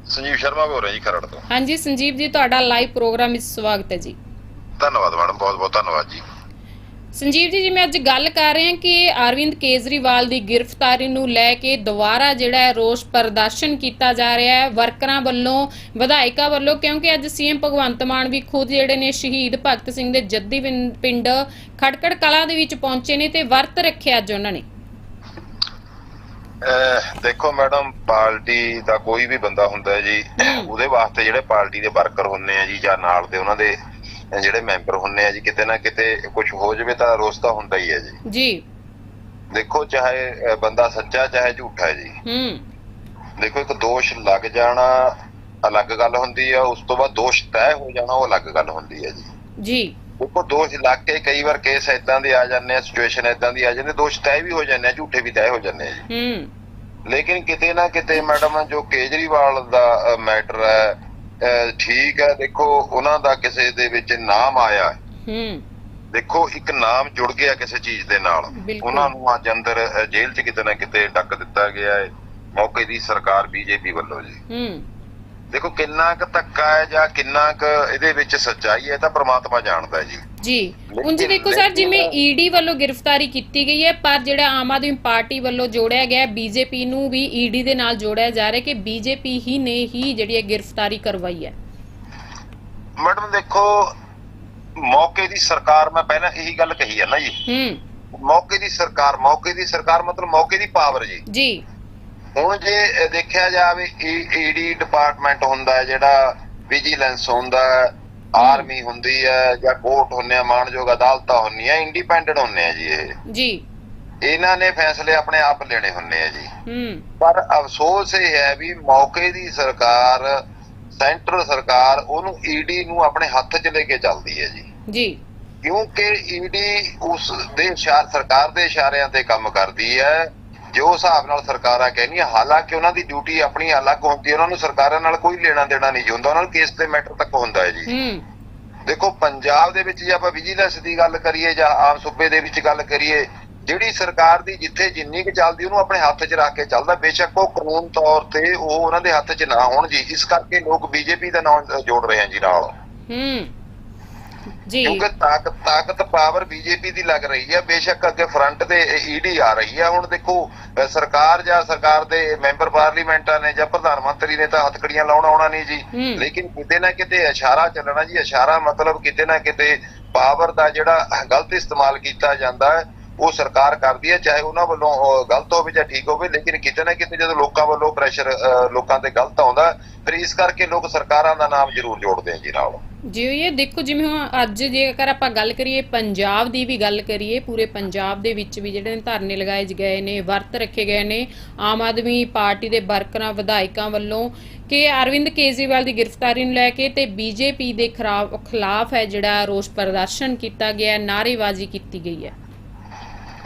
ਸੰਜੀਵ ਸ਼ਰਮਾ ਬੋਲ ਰਿਹਾ ਜੀ ਖਰੜ ਤੋਂ। ਹਾਂਜੀ ਸੰਜੀਵ ਜੀ ਤੁਹਾਡਾ ਲਾਈਵ ਪ੍ਰੋਗਰਾਮ ਵਿੱਚ ਸਵਾਗਤ ਹੈ ਜੀ। ਧੰਨਵਾਦ ਮੈਡਮ ਬਹੁਤ ਬਹੁਤ ਧੰਨਵਾਦ ਜੀ ਸੰਜੀਵ ਜੀ ਜਿਵੇਂ ਅੱਜ ਗੱਲ ਕਰ ਰਹੇ ਹਾਂ ਕਿ ਅਰਵਿੰਦ ਕੇਜਰੀਵਾਲ ਦੀ ਗ੍ਰਿਫਤਾਰੀ ਨੂੰ ਲੈ ਕੇ ਦੁਬਾਰਾ ਜਿਹੜਾ ਹੈ ਰੋਸ ਪ੍ਰਦਰਸ਼ਨ ਕੀਤਾ ਜਾ ਰਿਹਾ ਹੈ ਵਰਕਰਾਂ ਵੱਲੋਂ ਵਿਧਾਇਕਾਂ ਵੱਲੋਂ ਕਿਉਂਕਿ ਅੱਜ ਸੀਐਮ ਭਗਵੰਤ ਮਾਨ ਵੀ ਖੁਦ ਜਿਹੜੇ ਨੇ ਸ਼ਹੀਦ ਭਗਤ ਸਿੰਘ ਦੇ ਜੱਦੀ ਪਿੰਡ ਖਟਕੜ ਕਲਾ ਦੇ ਵਿੱਚ ਪਹੁੰਚੇ ਨੇ ਤੇ ਵਰਤ ਰੱਖਿਆ ਅੱਜ ਉਹਨਾਂ ਨੇ ਦੇਖੋ ਮੈਡਮ ਪਾਰਟੀ ਦਾ ਕੋਈ ਵੀ ਬੰਦਾ ਹੁੰਦਾ ਜੀ। ਉਹਦੇ ਵਾਸਤੇ ਜਿਹੜੇ ਪਾਰਟੀ ਦੇ ਵਰਕਰ ਹੁੰਨੇ ਆ ਜੀ ਜਾਂ ਨਾਲ ਦੇ ਉਹਨਾਂ ਦੇ ਜਿਹੜੇ ਮੈਂਬਰ ਹੁੰਨੇ ਆ ਜੀ ਕਿਤੇ ਨਾ ਕਿਤੇ ਕੁਝ ਹੋ ਜਾਵੇ ਤਾਂ ਰੋਸ ਤਾਂ ਹੁੰਦਾ ਹੀ ਹੈ ਜੀ। ਜੀ। ਦੇਖੋ ਚਾਹੇ ਬੰਦਾ ਸੱਚਾ ਚਾਹੇ ਝੂਠਾ ਹੈ ਜੀ। ਹੂੰ। ਦੇਖੋ ਇੱਕ ਦੋਸ਼ ਲੱਗ ਜਾਣਾ ਅਲੱਗ ਗੱਲ ਹੁੰਦੀ ਆ ਉਸ ਤੋਂ ਬਾਅਦ ਦੋਸ਼ ਤੈਅ ਹੋ ਜਾਣਾ ਉਹ ਅਲੱਗ ਗੱਲ ਹੁੰਦੀ ਹੈ ਜੀ। ਜੀ। ਦੇਖੋ ਦੋਸ਼ ਲੱਗ ਕੇ ਕਈ ਵਾਰ ਕੇਸ ਇਦਾਂ ਦੇ ਆ ਜਾਂਦੇ ਆ ਸਿਚੁਏਸ਼ਨ ਇਦਾਂ ਦੀ ਆ ਜਾਂਦੀ ਦੋਸ਼ ਤੈਅ ਵੀ ਹੋ ਜਾਂਦੇ ਆ ਝੂਠੇ ਵੀ ਤੈਅ ਹੋ ਜਾਂਦੇ ਆ ਜੀ। ਹੂੰ। ਲੇਕਿਨ ਕਿਤੇ ਨਾ ਕਿਤੇ ਮੈਡਮ ਜੋ ਕੇਜਰੀਵਾਲ ਦਾ ਮੈਟਰ ਹੈ ਠੀਕ ਹੈ ਦੇਖੋ ਉਹਨਾਂ ਦਾ ਕਿਸੇ ਦੇ ਵਿੱਚ ਨਾਮ ਆਇਆ ਹੂੰ। ਦੇਖੋ ਇੱਕ ਨਾਮ ਜੁੜ ਗਿਆ ਕਿਸੇ ਚੀਜ਼ ਦੇ ਨਾਲ। ਉਹਨਾਂ ਨੂੰ ਅੱਜ ਅੰਦਰ ਜੇਲ੍ਹ 'ਚ ਕਿਤੇ ਨਾ ਕਿਤੇ ਡੱਕ ਦਿੱਤਾ ਗਿਆ ਹੈ। ਮੌਕੇ ਦੀ ਸਰਕਾਰ ਬੀਜੇਪੀ ਵੱਲੋਂ ਜੀ। ਹੂੰ। ਦੇਖੋ ਕਿੰਨਾ ਕੁ ਧੱਕਾ ਹੈ ਜਾਂ ਕਿੰਨਾ ਕੁ ਇਹਦੇ ਵਿੱਚ ਸੱਚਾਈ ਹੈ ਤਾਂ ਪ੍ਰਮਾਤਮਾ ਜਾਣਦਾ ਹੈ ਜੀ। ਜੀ ਉਂਝ ਦੇਖੋ ਸਰ ਜਿਵੇਂ ਈਡੀ ਵੱਲੋਂ ਗ੍ਰਿਫਤਾਰੀ ਕੀਤੀ ਗਈ ਹੈ ਪਰ ਜਿਹੜਾ ਆਮ ਆਦਮੀ ਪਾਰਟੀ ਵੱਲੋਂ ਜੋੜਿਆ ਗਿਆ ਬੀਜੇਪੀ ਨੂੰ ਵੀ ਈਡੀ ਦੇ ਨਾਲ ਜੋੜਿਆ ਜਾ ਰਿਹਾ ਕਿ ਬੀਜੇਪੀ ਹੀ ਨੇ ਹੀ ਜਿਹੜੀ ਇਹ ਗ੍ਰਿਫਤਾਰੀ ਕਰਵਾਈ ਹੈ। ਮੈਡਮ ਦੇਖੋ ਮੌਕੇ ਦੀ ਸਰਕਾਰ ਮੈਂ ਪਹਿਲਾਂ ਇਹੀ ਗੱਲ ਕਹੀ ਹੈ ਨਾ ਜੀ। ਹੂੰ। ਮੌਕੇ ਦੀ ਸਰਕਾਰ ਮੌਕੇ ਦੀ ਸਰਕਾਰ ਮਤਲਬ ਮੌਕੇ ਦੀ ਪਾਵਰ ਜੀ। ਜੀ। ਹੁਣ ਜੇ ਦੇਖਿਆ ਜਾਵੇ ਈਡੀ ਡਿਪਾਰਟਮੈਂਟ ਹੁੰਦਾ ਜਿਹੜਾ ਵਿਜੀਲੈਂਸ ਹੁੰਦਾ ਆਰਮੀ ਹੁੰਦੀ ਹੈ ਜਾਂ ਕੋਰਟ ਹੁੰਨੇ ਆ ਮਾਨਯੋਗ ਅਦਾਲਤਾਂ ਹੁੰਦੀਆਂ ਇੰਡੀਪੈਂਡੈਂਟ ਹੁੰਨੇ ਆ ਜੀ ਇਹ। ਜੀ। ਇਹਨਾਂ ਨੇ ਫੈਸਲੇ ਆਪਣੇ ਆਪ ਲੈਣੇ ਹੁੰਨੇ ਆ ਜੀ। ਹੂੰ। ਪਰ ਅਫਸੋਸ ਇਹ ਹੈ ਵੀ ਮੌਕੇ ਦੀ ਸਰਕਾਰ ਸੈਂਟਰ ਸਰਕਾਰ ਉਹਨੂੰ ਈਡੀ ਨੂੰ ਆਪਣੇ ਹੱਥ 'ਚ ਲੈ ਕੇ ਚੱਲਦੀ ਹੈ ਜੀ। ਜੀ। ਕਿਉਂਕਿ ਈਡੀ ਉਸ ਦੇ ਸਰਕਾਰ ਦੇ ਇਸ਼ਾਰਿਆਂ ਤੇ ਕੰਮ ਕਰਦੀ ਹੈ ਜੋ ਹਿਸਾਬ ਨਾਲ ਸਰਕਾਰਾਂ ਕਹਿੰਦੀਆਂ ਹਾਲਾਂਕਿ ਉਹਨਾਂ ਦੀ ਡਿਊਟੀ ਆਪਣੀ ਅਲੱਗ ਹੁੰਦੀ ਹੈ ਉਹਨਾਂ ਨੂੰ ਸਰਕਾਰਾਂ ਨਾਲ ਕੋਈ ਲੈਣਾ ਦੇਣਾ ਨਹੀਂ ਹੁੰਦਾ ਉਹਨਾਂ ਨੂੰ ਕੇਸ ਦੇ ਮੈਟਰ ਤੱਕ ਹੁੰਦਾ ਹੈ ਜੀ। ਹੂੰ। ਦੇਖੋ ਪੰਜਾਬ ਦੇ ਵਿੱਚ ਜੇ ਆਪਾਂ ਵਿਜੀਲੈਂਸ ਦੀ ਗੱਲ ਕਰੀਏ ਜਾਂ ਆਮ ਸੂਬੇ ਦੇ ਵਿੱਚ ਗੱਲ ਕਰੀਏ ਜਿਹੜੀ ਸਰਕਾਰ ਦੀ ਜਿੱਥੇ ਜਿੰਨੀ ਕੁ ਚੱਲਦੀ ਉਹਨੂੰ ਆਪਣੇ ਹੱਥ 'ਚ ਰੱਖ ਕੇ ਚੱਲਦਾ। ਬੇਸ਼ੱਕ ਉਹ ਕਾਨੂੰਨ ਤੌਰ ਤੇ ਉਹ ਉਹਨਾਂ ਦੇ ਹੱਥ 'ਚ ਨਾ ਹੋਣ ਜੀ। ਇਸ ਕਰਕੇ ਲੋਕ ਬੀਜੇਪੀ ਦਾ ਨਾਮ ਜੋੜ ਰਹੇ ਹਨ ਜੀ ਨਾਲ। ਹੂੰ। ਜੀ। ਕਿਉਂਕਿ ਤਾਕਤ ਤਾਕਤ ਪਾਵਰ ਬੀਜੇਪੀ ਦੀ ਲੱਗ ਰਹੀ ਹੈ ਬੇਸ਼ੱਕ ਅੱਗੇ ਫਰੰਟ ਤੇ ਈਡੀ ਆ ਰਹੀ ਹੈ ਹੁਣ ਦੇਖੋ ਸਰਕਾਰ ਜਾਂ ਸਰਕਾਰ ਦੇ ਮੈਂਬਰ ਪਾਰਲੀਮੈਂਟਾਂ ਨੇ ਜਾਂ ਪ੍ਰਧਾਨ ਮੰਤਰੀ ਨੇ ਤਾਂ ਹੱਥਕੜੀਆਂ ਲਾਉਣਾ ਆਉਣਾ ਨਹੀਂ ਜੀ। ਲੇਕਿਨ ਕਿਤੇ ਨਾ ਕਿਤੇ ਇਸ਼ਾਰਾ ਚੱਲਣਾ ਜੀ। ਇਸ਼ਾਰਾ ਮਤਲਬ ਕਿਤੇ ਨਾ ਕਿਤੇ ਪਾਵਰ ਦਾ ਜਿਹੜਾ ਗਲਤ ਇਸਤੇਮਾਲ ਕੀਤਾ ਜਾਂਦਾ ਹੈ। ਉਹ ਸਰਕਾਰ ਕਰਦੀ ਹੈ, ਚਾਹੇ ਉਹਨਾਂ ਵੱਲੋਂ ਗਲਤ ਹੋਵੇ ਜਾਂ ਠੀਕ ਹੋਵੇ, ਲੇਕਿਨ ਕਿਤੇ ਨਾ ਕਿਤੇ ਜਦੋਂ ਲੋਕਾਂ ਵੱਲੋਂ ਪ੍ਰੈਸ਼ਰ ਲੋਕਾਂ ਤੇ ਗਲਤ ਆਉਂਦਾ, ਫਿਰ ਇਸ ਕਰਕੇ ਲੋਕ ਸਰਕਾਰਾਂ ਦਾ ਨਾਮ ਜ਼ਰੂਰ ਜੋੜਦੇ ਆ ਜੀ ਨਾਲ। ਜੀ, ਇਹ ਦੇਖੋ, ਜਿਵੇਂ ਹੁਣ ਅੱਜ ਜੇਕਰ ਆਪਾਂ ਗੱਲ ਕਰੀਏ, ਪੰਜਾਬ ਦੀ ਵੀ ਗੱਲ ਕਰੀਏ, ਪੂਰੇ ਪੰਜਾਬ ਦੇ ਵਿੱਚ ਵੀ ਜਿਹੜੇ ਧਰਨੇ ਲਗਾਏ ਗਏ ਨੇ, ਵਰਤ ਰੱਖੇ ਗਏ ਨੇ, ਆਮ ਆਦਮੀ ਪਾਰਟੀ ਦੇ ਵਰਕਰਾਂ, ਵਿਧਾਇਕਾਂ ਵੱਲੋਂ ਕਿ ਅਰਵਿੰਦ ਕੇਜਰੀਵਾਲ ਦੀ ਗ੍ਰਿਫਤਾਰੀ ਨੂੰ ਲੈ ਕੇ ਤੇ ਬੀਜੇਪੀ ਦੇ ਖਰਾਬ, ਖਿਲਾਫ ਹੈ ਜਿਹੜਾ ਰੋਸ ਪ੍ਰਦਰਸ਼ਨ ਕੀਤਾ ਗਿਆ, ਨਾਅਰੇਬਾਜ਼ੀ ਕੀਤੀ ਗਈ ਹੈ।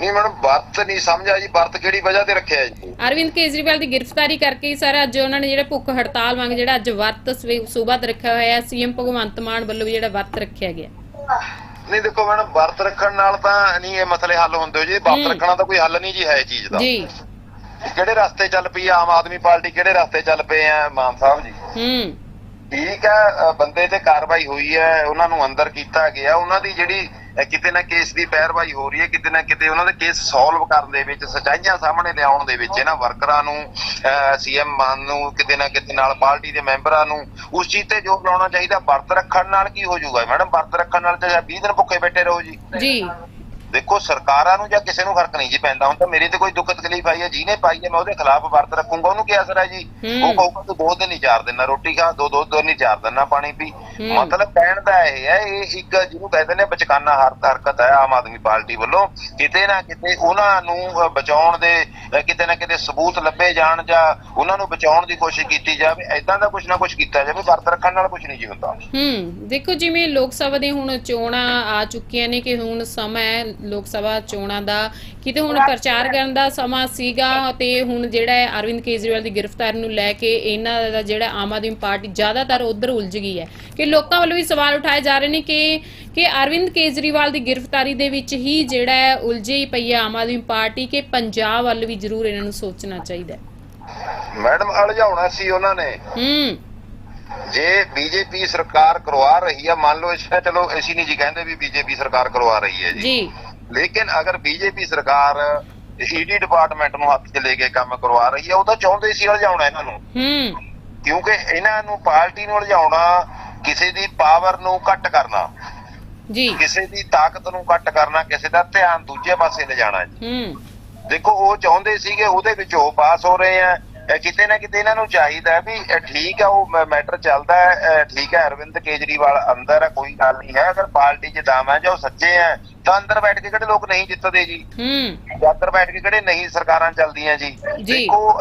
ਨਹੀਂ ਮੈਡਮ ਵਰਤ ਨਹੀਂ ਸਮਝਿਆ ਜੀ ਵਰਤ ਕਿਹੜੀ ਵਜ੍ਹਾ ਤੇ ਰੱਖਿਆ ਜੀ? ਅਰਵਿੰਦ ਕੇਜਰੀਵਾਲ ਦੀ ਗ੍ਰਿਫਤਾਰੀ ਕਰਕੇ ਹੀ ਸਰ ਅੱਜ ਉਹਨਾਂ ਨੇ ਜਿਹੜਾ ਭੁੱਖ ਹੜਤਾਲ ਵਾਂਗ ਜਿਹੜਾ ਅੱਜ ਵਰਤ ਸੂਬਾ ਤੇ ਰੱਖਿਆ ਹੋਇਆ ਹੈ ਸੀਐਮ ਭਗਵੰਤ ਮਾਨ ਵੱਲੋਂ ਵੀ ਜਿਹੜਾ ਵਰਤ ਰੱਖਿਆ ਗਿਆ। ਨਹੀਂ ਦੇਖੋ ਮੈਡਮ ਵਰਤ ਰੱਖਣ ਨਾਲ ਤਾਂ ਨਹੀਂ ਇਹ ਮਸਲੇ ਹੱਲ ਹੁੰਦੇ ਜੀ। ਵਰਤ। ਰੱਖਣਾ ਤਾਂ ਕੋਈ ਹੱਲ ਨਹੀਂ ਜੀ ਹੈ ਚੀਜ਼ ਦਾ। ਜੀ। ਕਿਹੜੇ ਰਸਤੇ ਚੱਲ ਪਈ ਆ ਆਮ ਆਦਮੀ ਪਾਰਟੀ ਕਿਹੜੇ ਰਸਤੇ ਚੱਲ ਪਏ ਆ ਮਾਨ ਸਾਹਿਬ ਜੀ? ਹੂੰ। ਠੀਕ ਹੈ ਅ, ਬੰਦੇ ਤੇ ਕਾਰਵਾਈ ਹੋਈ ਹੈ ਉਹਨਾਂ ਨੂੰ ਅੰਦਰ ਕੀਤਾ ਗਿਆ। ਉਹਨਾਂ ਦੀ ਜਿਹੜੀ ਕਿਤੇ ਨਾ ਕੇਸ ਦੀ ਪੈਰਵਾਈ ਹੋ ਰਹੀ ਹੈ, ਕਿਤੇ ਨਾ ਕਿਤੇ ਉਹਨਾਂ ਦੇ ਕੇਸ ਸੋਲਵ ਕਰਨ ਦੇ ਵਿੱਚ, ਸਚਾਈਆਂ ਸਾਹਮਣੇ ਲਿਆਉਣ ਦੇ ਵਿੱਚ, ਇਹਨਾਂ ਵਰਕਰਾਂ ਨੂੰ ਸੀਐਮ ਮਾਨ ਨੂੰ, ਕਿਤੇ ਨਾ ਕਿਤੇ ਨਾਲ ਪਾਰਟੀ ਦੇ ਮੈਂਬਰਾਂ ਨੂੰ, ਉਸ ਚੀਜ਼ ਤੇ ਜੋਰ ਲਾਉਣਾ ਚਾਹੀਦਾ। ਵਰਤ ਰੱਖਣ ਨਾਲ ਕੀ ਹੋ ਜਾਊਗਾ? ਮੈਡਮ, ਵਰਤ ਰੱਖਣ ਨਾਲ ਤਾਂ 20 ਦਿਨ ਭੁੱਖੇ ਬੈਠੇ ਰਹੋ ਜੀ। ਜੀ। ਦੇਖੋ ਸਰਕਾਰਾਂ ਨੂੰ ਜਾਂ ਕਿਸੇ ਨੂੰ ਫ਼ਰਕ ਨਹੀਂ ਜੀ ਪੈਂਦਾ। ਹੁਣ ਤਾਂ ਮੇਰੇ ਤੇ ਕੋਈ ਦੁੱਖ ਤਕਲੀਫ ਆਈ ਹੈ ਜਿਹਨੇ ਪਾਈ ਹੈ ਮੈਂ ਉਹਦੇ ਖਿਲਾਫ ਵਰਤ ਰੱਖੂੰਗਾ। ਉਹਨੂੰ ਕੀ ਅਸਰ ਹੈ ਜੀ। ਉਹ ਕਹੂਗਾ ਤੂੰ ਦੋ ਦਿਨ ਨਹੀਂ ਚਾਰ ਦਿਨ ਨਾ ਰੋਟੀ ਖਾ ਦੋ ਦੋ ਦਿਨ ਨਹੀਂ ਚਾਰ ਦਿਨ ਨਾ ਪਾਣੀ ਪੀ। ਮਤਲਬ ਕਹਿਣ ਦਾ ਇਹ ਹੈ ਇਹ ਇੱਕ ਜਿਹਨੂੰ ਕਹਿੰਦੇ ਨੇ ਬਚਕਾਨਾ ਹਰ- ਹਰਕਤ ਹੈ ਆਮ ਆਦਮੀ ਪਾਰਟੀ ਵੱਲੋਂ। ਕਿਤੇ ਨਾ ਕਿਤੇ ਉਹਨਾਂ ਨੂੰ ਬਚਾਉਣ ਦੇ ਕਿਤੇ ਨਾ ਕਿਤੇ ਸਬੂਤ ਲੱਭੇ ਜਾਣ ਜਾਂ ਉਹਨਾਂ ਨੂੰ ਬਚਾਉਣ ਦੀ ਕੋਸ਼ਿਸ਼ ਕੀਤੀ ਜਾਵੇ ਐਦਾਂ ਦਾ ਕੁਝ ਨਾ ਕੁਝ ਕੀਤਾ ਜਾਵੇ ਵਰਤ ਰੱਖਣ ਨਾਲ ਕੁਝ ਨਹੀਂ ਜੀ ਹੁੰਦਾ। ਹੂੰ। ਦੇਖੋ ਜਿਵੇਂ ਲੋਕ ਸਭਾ ਦੇ ਹੁਣ ਚੋਣਾਂ ਆ ਚੁੱਕੀਆਂ ਨੇ ਕਿ ਹੁਣ ਸਮਾਂ ਹੈ ਲੋਕ ਸਭਾ ਚੋਣਾਂ ਦਾ ਕਿਤੇ ਹੁਣ ਪ੍ਰਚਾਰ ਕਰਨ ਦਾ ਸਮਾਂ ਸੀਗਾ ਤੇ ਹੁਣ ਜਿਹੜਾ ਹੈ ਅਰਵਿੰਦ ਕੇਜਰੀਵਾਲ ਦੀ ਗ੍ਰਿਫਤਾਰੀ ਨੂੰ ਲੈ ਕੇ ਇਹਨਾਂ ਦਾ ਜਿਹੜਾ ਆਮ ਆਦਮੀ ਪਾਰਟੀ ਜ਼ਿਆਦਾਤਰ ਉਧਰ ਉਲਝ ਗਈ ਹੈ। ਕਿ ਲੋਕਾਂ ਵੱਲੋਂ ਵੀ ਸਵਾਲ ਉਠਾਏ ਜਾ ਰਹੇ ਨੇ ਕਿ ਕਿ ਅਰਵਿੰਦ ਕੇਜਰੀਵਾਲ ਦੀ ਗ੍ਰਿਫਤਾਰੀ ਦੇ ਵਿੱਚ ਹੀ ਜਿਹੜਾ ਹੈ ਉਲਝੀ ਪਈ ਹੈ ਆਮ ਆਦਮੀ ਪਾਰਟੀ ਕਿ ਪੰਜਾਬ ਵੱਲ ਵੀ ਜ਼ਰੂਰ ਇਹਨਾਂ ਨੂੰ ਸੋਚਣਾ ਚਾਹੀਦਾ ਹੈ? ਮੈਡਮ ਅਲਝਾਉਣਾ ਸੀ ਉਹਨਾਂ ਨੇ। ਹੂੰ। ਜੇ ਬੀਜੇਪੀ ਸਰਕਾਰ ਕਰਵਾ ਰਹੀ ਹੈ ਮੰਨ ਲਓ ਇਸ ਚਲੋ ਅਸੀਂ ਨਹੀਂ ਜੀ ਕਹਿੰਦੇ ਵੀ ਬੀਜੇਪੀ ਸਰਕਾਰ ਕਰਵਾ ਰਹੀ ਹੈ ਜੀ। ਜੀ। ਲੇਕਿਨ ਅਗਰ ਬੀਜੇਪੀ ਸਰਕਾਰ ਈਡੀ ਡਿਪਾਰਟਮੈਂਟ ਨੂੰ ਹੱਥ 'ਚ ਲੈ ਕੇ ਕੰਮ ਕਰਵਾ ਰਹੀ ਹੈ ਉਹ ਤਾਂ ਚਾਹੁੰਦੇ ਸੀ ਉਲਝਾਉਣਾ ਇਹਨਾਂ ਨੂੰ। ਹੂੰ। ਕਿਉਂਕਿ ਇਹਨਾਂ ਨੂੰ ਪਾਰਟੀ ਨੂੰ ਉਲਝਾਉਣਾ ਕਿਸੇ ਦੀ ਪਾਵਰ ਨੂੰ ਘੱਟ ਕਰਨਾ ਜੀ। ਕਿਸੇ ਦੀ ਤਾਕਤ ਨੂੰ ਘੱਟ ਕਰਨਾ ਕਿਸੇ ਦਾ ਧਿਆਨ ਦੂਜੇ ਪਾਸੇ ਲਿਜਾਣਾ ਜੀ। ਹੂੰ। ਦੇਖੋ ਉਹ ਚਾਹੁੰਦੇ ਸੀਗੇ ਉਹਦੇ ਵਿੱਚ ਉਹ ਪਾਸ ਹੋ ਰਹੇ ਆ। ਕਿਤੇ ਨਾ ਕਿਤੇ ਇਹਨਾਂ ਨੂੰ ਚਾਹੀਦਾ ਵੀ ਠੀਕ ਹੈ ਉਹ ਮੈਟਰ ਚੱਲਦਾ ਹੈ ਠੀਕ ਹੈ ਅਰਵਿੰਦ ਕੇਜਰੀਵਾਲ ਅੰਦਰ ਹੈ ਕੋਈ ਗੱਲ ਨਹੀਂ ਹੈ। ਅਗਰ ਪਾਰਟੀ 'ਚ ਦਮ ਹੈ ਜਾਂ ਉਹ ਸੱਚੇ ਹੈ ਤਾਂ ਅੰਦਰ ਬੈਠ ਕੇ ਕਿਹੜੇ ਲੋਕ ਨਹੀਂ ਜਿੱਤਦੇ ਜੀ? ਹੂੰ। ਅੰਦਰ ਬੈਠ ਕੇ ਕਿਹੜੇ ਨਹੀਂ ਸਰਕਾਰਾਂ ਚੱਲਦੀਆਂ ਜੀ। ਦੇਖੋ